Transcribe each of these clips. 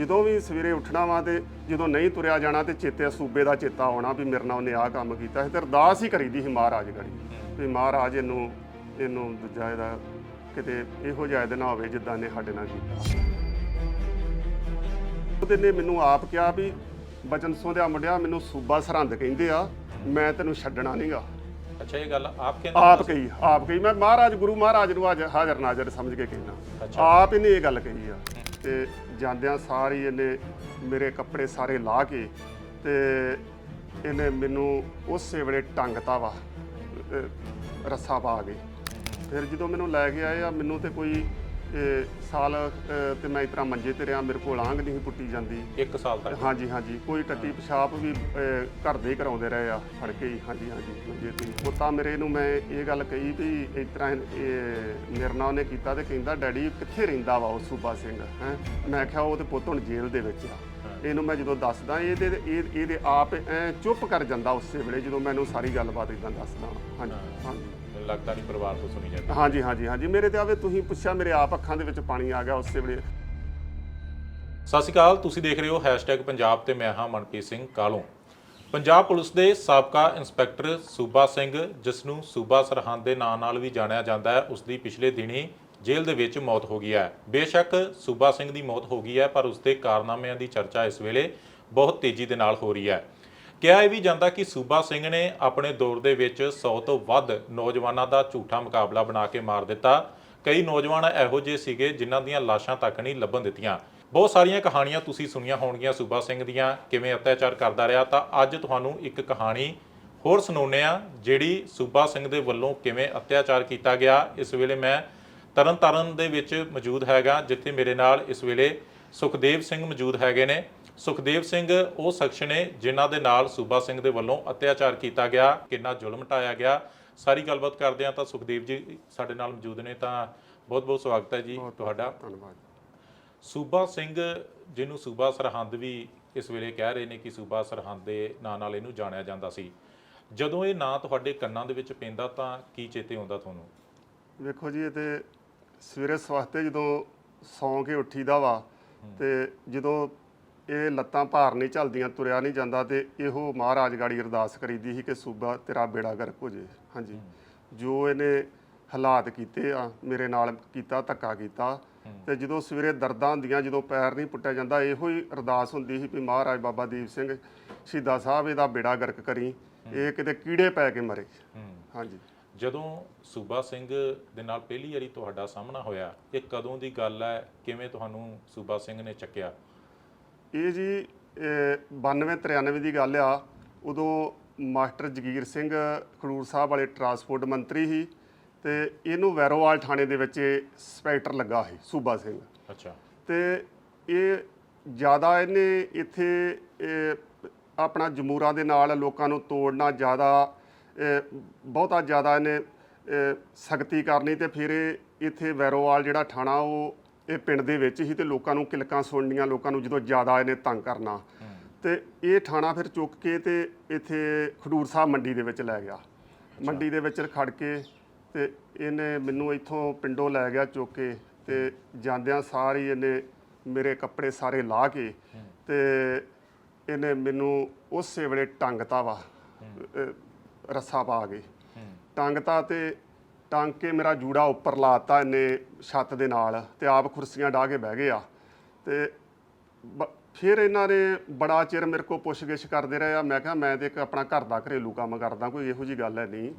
ਜਦੋਂ ਵੀ ਸਵੇਰੇ ਉੱਠਣਾ ਵਾ ਤੇ ਜਦੋਂ ਨਹੀਂ ਤੁਰਿਆ ਜਾਣਾ ਤੇ ਚੇਤੇ ਸੂਬੇ ਦਾ ਚੇਤਾ ਆਉਣਾ ਵੀ ਮੇਰੇ ਨਾਲ ਉਹਨੇ ਆਹ ਕੰਮ ਕੀਤਾ ਸੀ ਤੇ ਅਰਦਾਸ ਹੀ ਕਰੀਦੀ ਸੀ ਮਹਾਰਾਜ ਗੜੀ ਵੀ ਮਹਾਰਾਜ ਇਹਨੂੰ ਇਹਨੂੰ ਦੂਜਾ ਇਹਦਾ ਕਿਤੇ ਇਹੋ ਜਿਹਾ ਇਹਦੇ ਹੋਵੇ ਜਿੱਦਾਂ ਨੇ ਸਾਡੇ ਨਾਲ ਕੀਤਾ। ਉਹਦੇ ਨੇ ਮੈਨੂੰ ਆਪ ਕਿਹਾ ਵੀ ਬਚਨ ਸੋਧਿਆ ਮੁੰਡਿਆ ਮੈਨੂੰ ਸੂਬਾ ਸਰਹੰਦ ਕਹਿੰਦੇ ਆ ਮੈਂ ਤੈਨੂੰ ਛੱਡਣਾ ਨਹੀਂਗਾ ਅੱਛਾ ਇਹ ਗੱਲ ਆਪ ਕਹਿੰਦੇ ਆਪ ਕਹੀ ਆਪ ਕਹੀ। ਮੈਂ ਮਹਾਰਾਜ ਗੁਰੂ ਮਹਾਰਾਜ ਨੂੰ ਅੱਜ ਹਾਜ਼ਰ ਨਾਜ਼ਰ ਸਮਝ ਕੇ ਕਹਿਣਾ ਅੱਛਾ। ਆਪ ਇਹਨੇ ਇਹ ਗੱਲ ਕਹੀ ਆ। ਤੇ ਜਾਂਦਿਆਂ ਸਾਰੀ ਇਹਨੇ ਮੇਰੇ ਕੱਪੜੇ ਸਾਰੇ ਲਾਹ ਕੇ ਤੇ ਇਹਨੇ ਮੈਨੂੰ ਉਸੇ ਵੇਲੇ ਟੰਗਤਾ ਵਾ, ਅਹ, ਰੱਸਾ ਪਾ ਕੇ। ਫਿਰ ਜਦੋਂ ਮੈਨੂੰ ਲੈ ਕੇ ਆਏ ਆ, ਮੈਨੂੰ ਤੇ ਕੋਈ ਸਾਲ ਤੇ ਮੈਂ ਇਸ ਤਰ੍ਹਾਂ ਮੰਜੇ ਤੇ ਰਿਹਾ ਮੇਰੇ ਕੋਲ ਆਂਗ ਨਹੀਂ ਪੁੱਟੀ ਜਾਂਦੀ। 1 ਸਾਲ ਤੱਕ? ਹਾਂਜੀ ਹਾਂਜੀ। ਕੋਈ ਟੱਟੀ ਪਿਸ਼ਾਬ ਵੀ ਘਰ ਦੇ ਕਰਾਉਂਦੇ ਰਹੇ ਆ ਫੜ ਕੇ ਹੀ। ਹਾਂਜੀ ਹਾਂਜੀ ਜੇ ਤੁਸੀਂ ਪੁੱਤਾ ਮੇਰੇ ਨੂੰ ਮੈਂ ਇਹ ਗੱਲ ਕਹੀ ਵੀ ਇਹ ਮੇਰੇ ਨਾਲ ਉਹਨੇ ਕੀਤਾ ਤੇ ਕਹਿੰਦਾ ਡੈਡੀ ਕਿੱਥੇ ਰਹਿੰਦਾ ਵਾ ਉਹ ਸੂਬਾ ਸਿੰਘ? ਹੈ? ਮੈਂ ਕਿਹਾ ਉਹ ਤੇ ਪੁੱਤ ਹੁਣ ਜੇਲ੍ਹ ਦੇ ਵਿੱਚ ਆ। ਇਹਨੂੰ ਮੈਂ ਜਦੋਂ ਦੱਸਦਾ ਇਹਦੇ ਇਹ ਇਹਦੇ ਆਪ ਐ ਚੁੱਪ ਕਰ ਜਾਂਦਾ ਉਸੇ ਵੇਲੇ ਜਦੋਂ ਮੈਨੂੰ ਸਾਰੀ ਗੱਲਬਾਤ ਇਦਾਂ ਦੱਸਦਾ ਹਾਂਜੀ ਹਾਂਜੀ। ਲੱਗਦਾ ਨਹੀਂ ਪਰਿਵਾਰ ਤੋਂ ਸੁਣੀ ਜਾਂਦੀ। ਹਾਂਜੀ ਹਾਂਜੀ ਹਾਂਜੀ। ਮੇਰੇ ਤੇ ਆਵੇ ਤੁਸੀਂ ਪੁੱਛਿਆ ਮੇਰੇ ਆਪ ਅੱਖਾਂ ਦੇ ਵਿੱਚ ਪਾਣੀ ਆ ਗਿਆ ਉਸੇ ਵੇਲੇ। ਸਤਿ ਸ਼੍ਰੀ ਅਕਾਲ ਤੁਸੀਂ ਦੇਖ ਰਹੇ ਹੋ ਪੰਜਾਬ ਤੇ ਮੈਂ ਹਾਂ ਮਨਪ੍ਰੀਤ ਸਿੰਘ ਕਾਲੋਂ ਪੰਜਾਬ ਪੁਲਿਸ ਦੇ ਸਾਬਕਾ ਇੰਸਪੈਕਟਰ ਸੂਬਾ ਸਿੰਘ ਜਿਸ ਨੂੰ ਸੂਬਾ ਸਰਹੰਦ ਦੇ ਨਾਂ ਨਾਲ ਵੀ ਜਾਣਿਆ ਜਾਂਦਾ ਹੈ ਉਸ ਦੀ ਪਿਛਲੇ ਦਿਨੀ ਜੇਲ੍ਹ ਦੇ ਵਿੱਚ ਮੌਤ ਹੋ ਗਈ ਹੈ। ਬੇਸ਼ੱਕ ਸੂਬਾ ਸਿੰਘ ਦੀ ਮੌਤ ਹੋ ਗਈ ਹੈ ਪਰ ਉਸ ਦੇ ਕਾਰਨਾਮਿਆਂ ਦੀ ਚਰਚਾ ਇਸ ਵੇਲੇ ਬਹੁਤ ਤੇਜ਼ੀ ਦੇ ਨਾਲ ਹੋ ਰਹੀ ਹੈ। ਕਿਹਾ ਇਹ ਵੀ ਜਾਂਦਾ ਕਿ ਸੂਬਾ ਸਿੰਘ ਨੇ ਆਪਣੇ ਦੌਰ ਦੇ ਵਿੱਚ 100 ਤੋਂ ਵੱਧ ਨੌਜਵਾਨਾਂ ਦਾ ਝੂਠਾ ਮੁਕਾਬਲਾ ਬਣਾ ਕੇ ਮਾਰ ਦਿੱਤਾ। ਕਈ ਨੌਜਵਾਨ ਇਹੋ ਜਿਹੇ ਸੀਗੇ ਜਿਨ੍ਹਾਂ ਦੀਆਂ ਲਾਸ਼ਾਂ ਤੱਕ ਨਹੀਂ ਲੱਭਣ ਦਿੱਤੀਆਂ। ਬਹੁਤ ਸਾਰੀਆਂ ਕਹਾਣੀਆਂ ਤੁਸੀਂ ਸੁਣੀਆਂ ਹੋਣਗੀਆਂ ਸੂਬਾ ਸਿੰਘ ਦੀਆਂ। ਕਿਵੇਂ ਅਤਿਆਚਾਰ ਕਰਦਾ ਰਿਹਾ ਤਾਂ ਅੱਜ ਤੁਹਾਨੂੰ ਇੱਕ ਕਹਾਣੀ ਹੋਰ ਸੁਣਾਉਂਦੇ ਆ ਜਿਹੜੀ ਸੂਬਾ ਸਿੰਘ ਦੇ ਵੱਲੋਂ ਕਿਵੇਂ ਅਤਿਆਚਾਰ ਕੀਤਾ ਗਿਆ। ਇਸ ਵੇਲੇ ਮੈਂ ਤਰਨਤਾਰਨ ਦੇ ਵਿੱਚ ਮੌਜੂਦ ਹੈਗਾ, ਜਿੱਥੇ ਮੇਰੇ ਨਾਲ ਇਸ ਵੇਲੇ ਸੁਖਦੇਵ ਸਿੰਘ ਮੌਜੂਦ ਹੈਗੇ ਨੇ। ਸੁਖਦੇਵ ਸਿੰਘ ਉਹ ਸ਼ਖਸ ਨੇ ਜਿਨ੍ਹਾਂ ਦੇ ਨਾਲ ਸੂਬਾ ਸਿੰਘ ਦੇ ਵੱਲੋਂ ਅਤਿਆਚਾਰ ਕੀਤਾ ਗਿਆ ਕਿੰਨਾ ਜ਼ੁਲਮ ਢਾਇਆ ਗਿਆ। ਸਾਰੀ ਗੱਲਬਾਤ ਕਰਦੇ ਆ ਤਾਂ ਸੁਖਦੇਵ ਜੀ ਸਾਡੇ ਨਾਲ ਮੌਜੂਦ ਨੇ ਤਾਂ ਬਹੁਤ ਬਹੁਤ ਸਵਾਗਤ ਹੈ ਜੀ ਤੁਹਾਡਾ। ਧੰਨਵਾਦ ਸੂਬਾ ਸਿੰਘ ਜਿਹਨੂੰ ਸੂਬਾ ਸਰਹੰਦ ਵੀ ਇਸ ਵੇਲੇ ਕਹਿ ਰਹੇ ਨੇ ਕਿ ਸੂਬਾ ਸਰਹੰਦ ਦੇ ਨਾਂ ਨਾਲ ਇਹਨੂੰ ਜਾਣਿਆ ਜਾਂਦਾ ਸੀ। ਜਦੋਂ ਇਹ ਨਾਂ ਤੁਹਾਡੇ ਕੰਨਾਂ ਦੇ ਵਿੱਚ ਪੈਂਦਾ ਤਾਂ ਕੀ ਚੇਤੇ ਆਉਂਦਾ ਤੁਹਾਨੂੰ? ਵੇਖੋ ਜੀ ਇਹ ਤੇ ਸਵੇਰੇ ਸਵਾਸਤੇ ਜਦੋਂ ਸੌਂ ਕੇ ਉੱਠੀਦਾ ਵਾ ਤੇ ਜਦੋਂ ਇਹ ਲੱਤਾਂ ਭਾਰ ਨਹੀਂ ਚੱਲਦੀਆਂ, ਤੁਰਿਆ ਨਹੀਂ ਜਾਂਦਾ ਤੇ ਇਹੋ ਮਹਾਰਾਜ ਗਾੜੀ ਅਰਦਾਸ ਕਰੀਦੀ ਸੀ ਕਿ ਸੂਬਾ ਤੇਰਾ ਬੇੜਾ ਗਰਕ ਹੋ ਜੇ। ਹਾਂਜੀ। ਜੋ ਇਹਨੇ ਹਾਲਾਤ ਕੀਤੇ ਆ, ਮੇਰੇ ਨਾਲ ਕੀਤਾ, ਧੱਕਾ ਕੀਤਾ ਤੇ ਜਦੋਂ ਸਵੇਰੇ ਦਰਦਾਂ ਹੁੰਦੀਆਂ, ਜਦੋਂ ਪੈਰ ਨਹੀਂ ਪੁੱਟਿਆ ਜਾਂਦਾ, ਇਹੋ ਹੀ ਅਰਦਾਸ ਹੁੰਦੀ ਸੀ ਵੀ ਮਹਾਰਾਜ ਬਾਬਾ ਦੀਪ ਸਿੰਘ ਸ਼ਹੀਦਾਂ ਸਾਹਿਬ ਇਹਦਾ ਬੇੜਾ ਗਰਕ ਕਰੀ, ਇਹ ਕਿਤੇ ਕੀੜੇ ਪੈ ਕੇ ਮਰੇ। ਹਾਂਜੀ। ਜਦੋਂ ਸੂਬਾ ਸਿੰਘ ਦੇ ਨਾਲ ਪਹਿਲੀ ਵਾਰੀ ਤੁਹਾਡਾ ਸਾਹਮਣਾ ਹੋਇਆ, ਇਹ ਕਦੋਂ ਦੀ ਗੱਲ ਹੈ? ਕਿਵੇਂ ਤੁਹਾਨੂੰ ਸੂਬਾ ਸਿੰਘ ਨੇ ਚੱਕਿਆ? ਇਹ ਜੀ 92 93 ਦੀ ਗੱਲ ਆ। ਉਦੋਂ ਮਾਸਟਰ ਜਗੀਰ ਸਿੰਘ ਖਡੂਰ ਸਾਹਿਬ ਵਾਲੇ ਟਰਾਂਸਪੋਰਟ ਮੰਤਰੀ ਸੀ ਤੇ ਇਹਨੂੰ ਵੈਰੋਵਾਲ ਥਾਣੇ ਦੇ ਵਿੱਚ ਇੰਸਪੈਕਟਰ ਲੱਗਾ ਸੀ ਸੂਬਾ ਸਿੰਘ। ਅੱਛਾ। ਤੇ ਇਹ ਜ਼ਿਆਦਾ ਇਹਨੇ ਇੱਥੇ ਆਪਣਾ ਜਮੂਰਾਂ ਦੇ ਨਾਲ ਲੋਕਾਂ ਨੂੰ ਤੋੜਨਾ ਜ਼ਿਆਦਾ ਬਹੁਤਾ ਜ਼ਿਆਦਾ ਇਹਨੇ ਸਖਤੀ ਕਰਨੀ ਤੇ ਫਿਰ ਇਹ ਇੱਥੇ ਵੈਰੋਵਾਲ ਜਿਹੜਾ ਥਾਣਾ ਉਹ ਇਹ ਪਿੰਡ ਦੇ ਵਿੱਚ ਹੀ ਤੇ ਲੋਕਾਂ ਨੂੰ ਕਿਲਕਾਂ ਸੁਣਨੀਆਂ ਲੋਕਾਂ ਨੂੰ ਜਦੋਂ ਜ਼ਿਆਦਾ ਇਹਨੇ ਤੰਗ ਕਰਨਾ। ਤੇ ਇਹ ਥਾਣਾ ਫਿਰ ਚੁੱਕ ਕੇ ਤੇ ਇੱਥੇ ਖਡੂਰ ਸਾਹਿਬ ਮੰਡੀ ਦੇ ਵਿੱਚ ਲੈ ਗਿਆ। ਮੰਡੀ ਦੇ ਵਿੱਚ ਖੜ ਕੇ ਤੇ ਇਹਨੇ ਮੈਨੂੰ ਇੱਥੋਂ ਪਿੰਡੋਂ ਲੈ ਗਿਆ ਚੁੱਕ ਕੇ ਤੇ ਜਾਂਦਿਆਂ ਸਾਰੀ ਇਹਨੇ ਮੇਰੇ ਕੱਪੜੇ ਸਾਰੇ ਲਾਹ ਕੇ ਤੇ ਇਹਨੇ ਮੈਨੂੰ ਉਸੇ ਵੇਲੇ ਟੰਗਤਾ ਵਾ ਰੱਸਾ ਪਾ ਕੇ। ਟੰਗਤਾ ਤੇ ਟੰਗ ਕੇ ਮੇਰਾ ਜੂੜਾ ਉੱਪਰ ਲਾਤਾ ਇਹਨੇ ਛੱਤ ਦੇ ਨਾਲ ਤੇ ਆਪ ਕੁਰਸੀਆਂ ਢਾ ਕੇ ਬਹਿ ਗਏ ਆ। ਤੇ ਬ- ਫਿਰ ਇਹਨਾਂ ਨੇ ਬੜਾ ਚਿਰ ਮੇਰੇ ਕੋਲ ਪੁੱਛਗਿੱਛ ਕਰਦੇ ਰਹੇ ਆ। ਮੈਂ ਕਿਹਾ ਮੈਂ ਤੇ ਇੱਕ ਆਪਣਾ ਘਰ ਦਾ ਘਰੇਲੂ ਕੰਮ ਕਰਦਾ ਕੋਈ ਇਹੋ ਜੀ ਗੱਲ ਹੈ ਨਹੀਂ।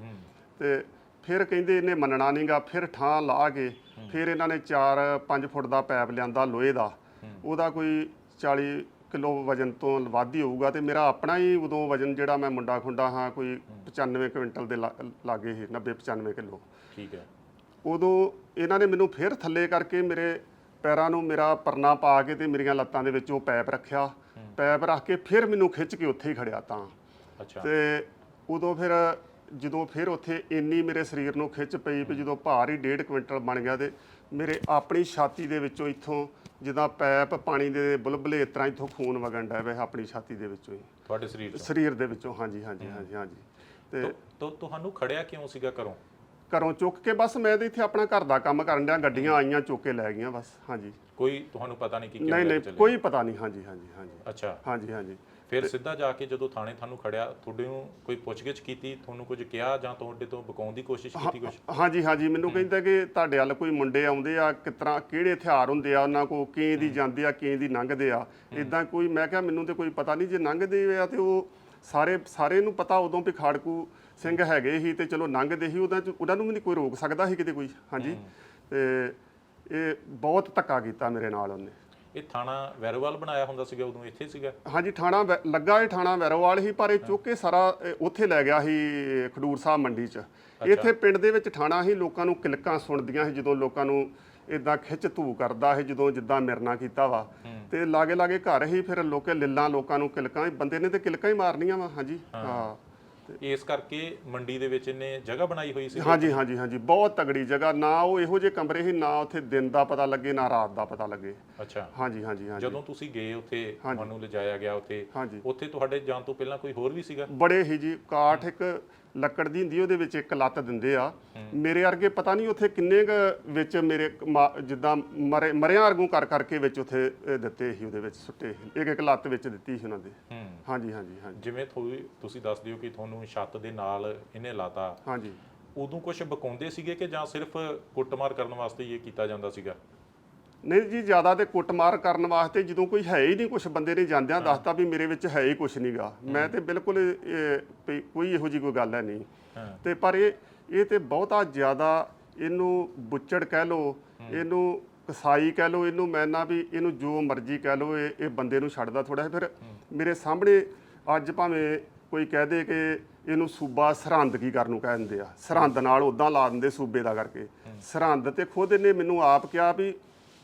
ਤੇ ਫਿਰ ਕਹਿੰਦੇ ਇਹਨੇ ਮੰਨਣਾ ਨਹੀਂਗਾ ਫਿਰ ਠਾਂ ਲਾ ਕੇ ਫਿਰ ਇਹਨਾਂ ਨੇ 4-5 ਫੁੱਟ ਦਾ ਪੈਪ ਲਿਆਂਦਾ ਲੋਹੇ ਦਾ। ਉਹਦਾ ਕੋਈ 40 ਕਿਲੋ ਵਜਨ ਤੋਂ ਵੱਧ ਹੀ ਹੋਊਗਾ ਤੇ ਮੇਰਾ ਆਪਣਾ ਹੀ ਉਦੋਂ ਵਜਨ ਜਿਹੜਾ ਮੈਂ ਮੁੰਡਾ ਖੁੰਡਾ ਹਾਂ ਕੋਈ 95 ਕੁਇੰਟਲ ਦੇ ਲਾ- ਲਾਗੇ ਸੀ 90-95 ਕਿਲੋ। ਠੀਕ ਹੈ। ਉਦੋਂ ਇਹਨਾਂ ਨੇ ਮੈਨੂੰ ਫਿਰ ਥੱਲੇ ਕਰਕੇ ਮੇਰੇ ਪੈਰਾਂ ਨੂੰ ਮੇਰਾ ਪਰਨਾ ਪਾ ਕੇ ਤੇ ਮੇਰੀਆਂ ਲੱਤਾਂ ਦੇ ਵਿੱਚ ਉਹ ਪੈਪ ਰੱਖਿਆ। ਪੈਪ ਰੱਖ ਕੇ ਫਿਰ ਮੈਨੂੰ ਖਿੱਚ ਕੇ ਉੱਥੇ ਹੀ ਖੜਿਆ ਤਾਂ। ਅੱਛਾ। ਤੇ ਉਦੋਂ ਫਿਰ ਜਦੋਂ ਫਿਰ ਉੱਥੇ ਇੰਨੀ ਮੇਰੇ ਸਰੀਰ ਨੂੰ ਖਿੱਚ ਪਈ ਵੀ ਜਦੋਂ ਭਾਰ ਹੀ 1.5 ਕੁਇੰਟਲ ਬਣ ਗਿਆ ਤੇ ਮੇਰੇ ਆਪਣੀ ਛਾਤੀ ਦੇ ਵਿੱਚੋਂ ਇੱਥੋਂ ਜਿੱਦਾਂ ਪੈਪ ਪਾਣੀ ਦੇ ਬੁਲਬੁਲੇ ਇਸ ਤਰ੍ਹਾਂ ਇੱਥੋਂ ਖੂਨ ਵਗਣ ਡਿਆ ਪਿਆ ਆਪਣੀ ਛਾਤੀ ਦੇ ਵਿੱਚੋਂ ਹੀ। ਤੁਹਾਡੇ ਸਰੀਰ ਤੋਂ ਸਰੀਰ ਦੇ ਵਿੱਚੋਂ ਹਾਂਜੀ ਹਾਂਜੀ ਹਾਂਜੀ ਹਾਂਜੀ। ਤੋ ਤੁਹਾਨੂੰ ਖੜਿਆ ਕਿਉਂ ਸੀਗਾ ਘਰੋਂ? ਘਰੋਂ ਚੁੱਕ ਕੇ ਬਸ ਮੈਂ ਤੇ ਇੱਥੇ ਆਪਣਾ ਘਰ ਦਾ ਕੰਮ ਕਰਨ ਡਿਆ ਗੱਡੀਆਂ ਆਈਆਂ ਚੁੱਕ ਕੇ ਲੈ ਗਈਆਂ ਬਸ ਹਾਂਜੀ। ਕੋਈ ਤੁਹਾਨੂੰ ਪਤਾ ਨਹੀਂ ਕਿ ਕਿਉਂ ਨਹੀਂ ਨਹੀਂ ਕੋਈ ਪਤਾ ਨਹੀਂ ਹਾਂਜੀ ਹਾਂਜੀ ਹਾਂਜੀ। ਅੱਛਾ। ਹਾਂਜੀ ਹਾਂਜੀ। ਫਿਰ ਸਿੱਧਾ ਜਾ ਕੇ ਜਦੋਂ ਥਾਣੇ ਤੁਹਾਨੂੰ ਖੜਿਆ ਤੁਹਾਡੇ ਨੂੰ ਕੋਈ ਪੁੱਛਗਿੱਛ ਕੀਤੀ ਤੁਹਾਨੂੰ ਕੁਝ ਕਿਹਾ ਜਾਂ ਤੁਹਾਡੇ ਤੋਂ ਬਕਾਉਣ ਦੀ ਕੋਸ਼ਿਸ਼ ਕੀਤੀ ਕੁਝ? ਹਾਂਜੀ ਹਾਂਜੀ ਮੈਨੂੰ ਕਹਿੰਦਾ ਕਿ ਤੁਹਾਡੇ ਵੱਲ ਕੋਈ ਮੁੰਡੇ ਆਉਂਦੇ ਆ ਕਿਸ ਤਰ੍ਹਾਂ ਕਿਹੜੇ ਹਥਿਆਰ ਹੁੰਦੇ ਆ ਉਹਨਾਂ ਕੋ ਕਿਂ ਦੀ ਜਾਂਦੇ ਆ ਕਿਂ ਦੀ ਲੰਘਦੇ ਆ ਇਦਾਂ ਕੋਈ ਮੈਂ ਕਿਹਾ ਮੈਨੂੰ ਤੇ ਕੋਈ ਪਤਾ ਨਹੀਂ ਜੇ ਲੰਘਦੇ ਆ ਤੇ ਉਹ ਸਾਰੇ ਸਾਰੇ ਨੂੰ ਪਤਾ ਉਦੋਂ ਵੀ ਖਾੜਕੂ ਸਿੰਘ ਹੈਗੇ ਸੀ ਤੇ ਚਲੋ ਲੰਘਦੇ ਉਹਦਾ ਚ- ਉਹਨਾਂ ਨੂੰ ਵੀ ਨਹੀਂ ਕੋਈ ਰੋਕ ਸਕਦਾ ਸੀ ਕਿਤੇ ਕੋਈ ਹਾਂਜੀ। ਤੇ ਇਹ ਬਹੁਤ ਧੱਕਾ ਕੀਤਾ ਮੇਰੇ ਨਾਲ ਉਹਨੇ। ਇਹ ਥਾਣਾ ਵੈਰੋਵਾਲ ਬਣਾਇਆ ਹੁੰਦਾ ਸੀਗਾ ਉਦੋਂ ਇੱਥੇ ਸੀਗਾ? ਹਾਂਜੀ ਥਾਣਾ ਲੱਗਾ ਇਹ ਥਾਣਾ ਵੈਰੋਵਾਲ ਹੀ ਪਰ ਇਹ ਚੁੱਕ ਕੇ ਸਾਰਾ ਉੱਥੇ ਲੈ ਗਿਆ ਸੀ ਖਡੂਰ ਸਾਹਿਬ ਮੰਡੀ 'ਚ। ਇੱਥੇ ਪਿੰਡ ਦੇ ਵਿੱਚ ਥਾਣਾ ਹੀ ਲੋਕਾਂ ਨੂੰ ਕਿਲਕਾਂ ਸੁਣਦੀਆਂ ਸੀ ਜਦੋਂ ਲੋਕਾਂ ਨੂੰ ਇਦਾਂ ਖਿੱਚ ਧੂ ਕਰਦਾ ਸੀ ਜਦੋਂ ਜਿੱਦਾਂ ਮਿਰਨਾ ਕੀਤਾ ਵਾ। ਤੇ ਲਾਗੇ ਲਾਗੇ ਘਰ ਹੀ ਫਿਰ ਲੋਕੇ ਲਿੱਲਾਂ ਲੋਕਾਂ ਨੂੰ ਕਿਲਕਾਂ ਬੰਦੇ ਨੇ ਤੇ ਕਿਲਕਾਂ ਹੀ ਮਾਰਨੀਆਂ ਵਾ ਹਾਂਜੀ। ਹਾਂ। ਇਸ ਕਰਕੇ ਮੰਡੀ ਦੇ ਵਿੱਚ ਇਹਨੇ ਜਗ੍ਹਾ ਬਣਾਈ ਹੋਈ ਸੀ ਹਾਂਜੀ ਹਾਂਜੀ ਹਾਂਜੀ। ਬਹੁਤ ਤਗੜੀ ਜਗ੍ਹਾ। ਨਾ ਉਹ ਇਹੋ ਜਿਹੇ ਕਮਰੇ ਸੀ ਨਾ ਉੱਥੇ ਦਿਨ ਦਾ ਪਤਾ ਲੱਗੇ ਨਾ ਰਾਤ ਦਾ ਪਤਾ ਲੱਗੇ। ਅੱਛਾ। ਹਾਂਜੀ ਹਾਂਜੀ ਹਾਂਜੀ। ਜਦੋਂ ਤੁਸੀਂ ਗਏ ਉੱਥੇ ਤੁਹਾਨੂੰ ਲਿਜਾਇਆ ਗਿਆ ਉੱਥੇ ਉੱਥੇ ਤੁਹਾਡੇ ਜਾਣ ਤੋਂ ਪਹਿਲਾਂ ਕੋਈ ਹੋਰ ਵੀ ਸੀਗਾ? ਬੜੇ ਹੀ ਜੀ। ਕਾਠ ਇੱਕ ਲੱਕੜ ਦੀ ਹੁੰਦੀ ਉਹਦੇ ਵਿੱਚ ਇੱਕ ਲੱਤ ਦਿੰਦੇ ਆ। ਮੇਰੇ ਵਰਗੇ ਪਤਾ ਨਹੀਂ ਉੱਥੇ ਕਿੰਨੇ ਕੁ ਵਿੱਚ ਮੇਰੇ ਮਾ- ਜਿੱਦਾਂ ਮਰੇ ਮਰਿਆਂ ਵਰਗੂ ਕਰ ਕਰਕੇ ਵਿੱਚ ਉੱਥੇ ਇਹ ਦਿੱਤੇ ਸੀ ਉਹਦੇ ਵਿੱਚ ਸੁੱਟੇ ਸੀ। ਇੱਕ ਇੱਕ ਲੱਤ ਵਿੱਚ ਦਿੱਤੀ ਸੀ ਉਹਨਾਂ ਦੇ। ਹੂੰ। ਹਾਂਜੀ ਹਾਂਜੀ ਹਾਂਜੀ। ਜਿਵੇਂ ਥੋੜੀ ਤੁਸੀਂ ਦੱਸ ਦਿਓ ਕਿ ਤੁਹਾਨੂੰ ਛੱਤ ਦੇ ਨਾਲ ਇਹਨੇ ਲਾਤਾ। ਹਾਂਜੀ। ਉਦੋਂ ਕੁਝ ਬਕਾਉਂਦੇ ਸੀਗੇ ਕਿ ਜਾਂ ਸਿਰਫ ਕੁੱਟਮਾਰ ਕਰਨ ਵਾਸਤੇ ਹੀ ਇਹ ਕੀਤਾ ਜਾਂਦਾ ਸੀਗਾ? ਨਹੀਂ ਜੀ ਜ਼ਿਆਦਾ ਤੇ ਕੁੱਟਮਾਰ ਕਰਨ ਵਾਸਤੇ ਜਦੋਂ ਕੋਈ ਹੈ ਹੀ ਨਹੀਂ ਕੁਝ ਬੰਦੇ ਨੇ ਜਾਂਦਿਆਂ ਦੱਸਤਾ ਵੀ ਮੇਰੇ ਵਿੱਚ ਹੈ ਹੀ ਕੁਝ ਨਹੀਂਗਾ ਮੈਂ ਤੇ ਬਿਲਕੁਲ ਕੋਈ ਇਹੋ ਜੀ ਕੋਈ ਗੱਲ ਹੈ ਨਹੀਂ। ਤੇ ਪਰ ਇਹ ਇਹ ਤੇ ਬਹੁਤਾ ਜ਼ਿਆਦਾ ਇਹਨੂੰ ਬੁੱਚੜ ਕਹਿ ਲੋ ਇਹਨੂੰ ਕਸਾਈ ਕਹਿ ਲੋ ਇਹਨੂੰ ਮੈਂ ਨਾ ਵੀ ਇਹਨੂੰ ਜੋ ਮਰਜ਼ੀ ਕਹਿ ਲੋ ਇਹ ਇਹ ਬੰਦੇ ਨੂੰ ਛੱਡਦਾ ਥੋੜਾ ਫਿਰ ਮੇਰੇ ਸਾਹਮਣੇ ਅੱਜ ਭਾਵੇਂ ਕੋਈ ਕਹਿ ਦੇ ਕਿ ਇਹਨੂੰ ਸੂਬਾ ਸਰਹੰਦ ਕੀ ਕਰਨ ਨੂੰ ਕਹਿ ਦਿੰਦੇ ਆ? ਸਰਹੰਦ ਨਾਲ ਉਦਾਂ ਲਾ ਦਿੰਦੇ ਸੂਬੇ ਦਾ ਕਰਕੇ। ਸਰਹੰਦ ਤੇ ਖੁਦ ਇਹਨੇ ਮੈਨੂੰ ਆਪ ਕਿਹਾ ਵੀ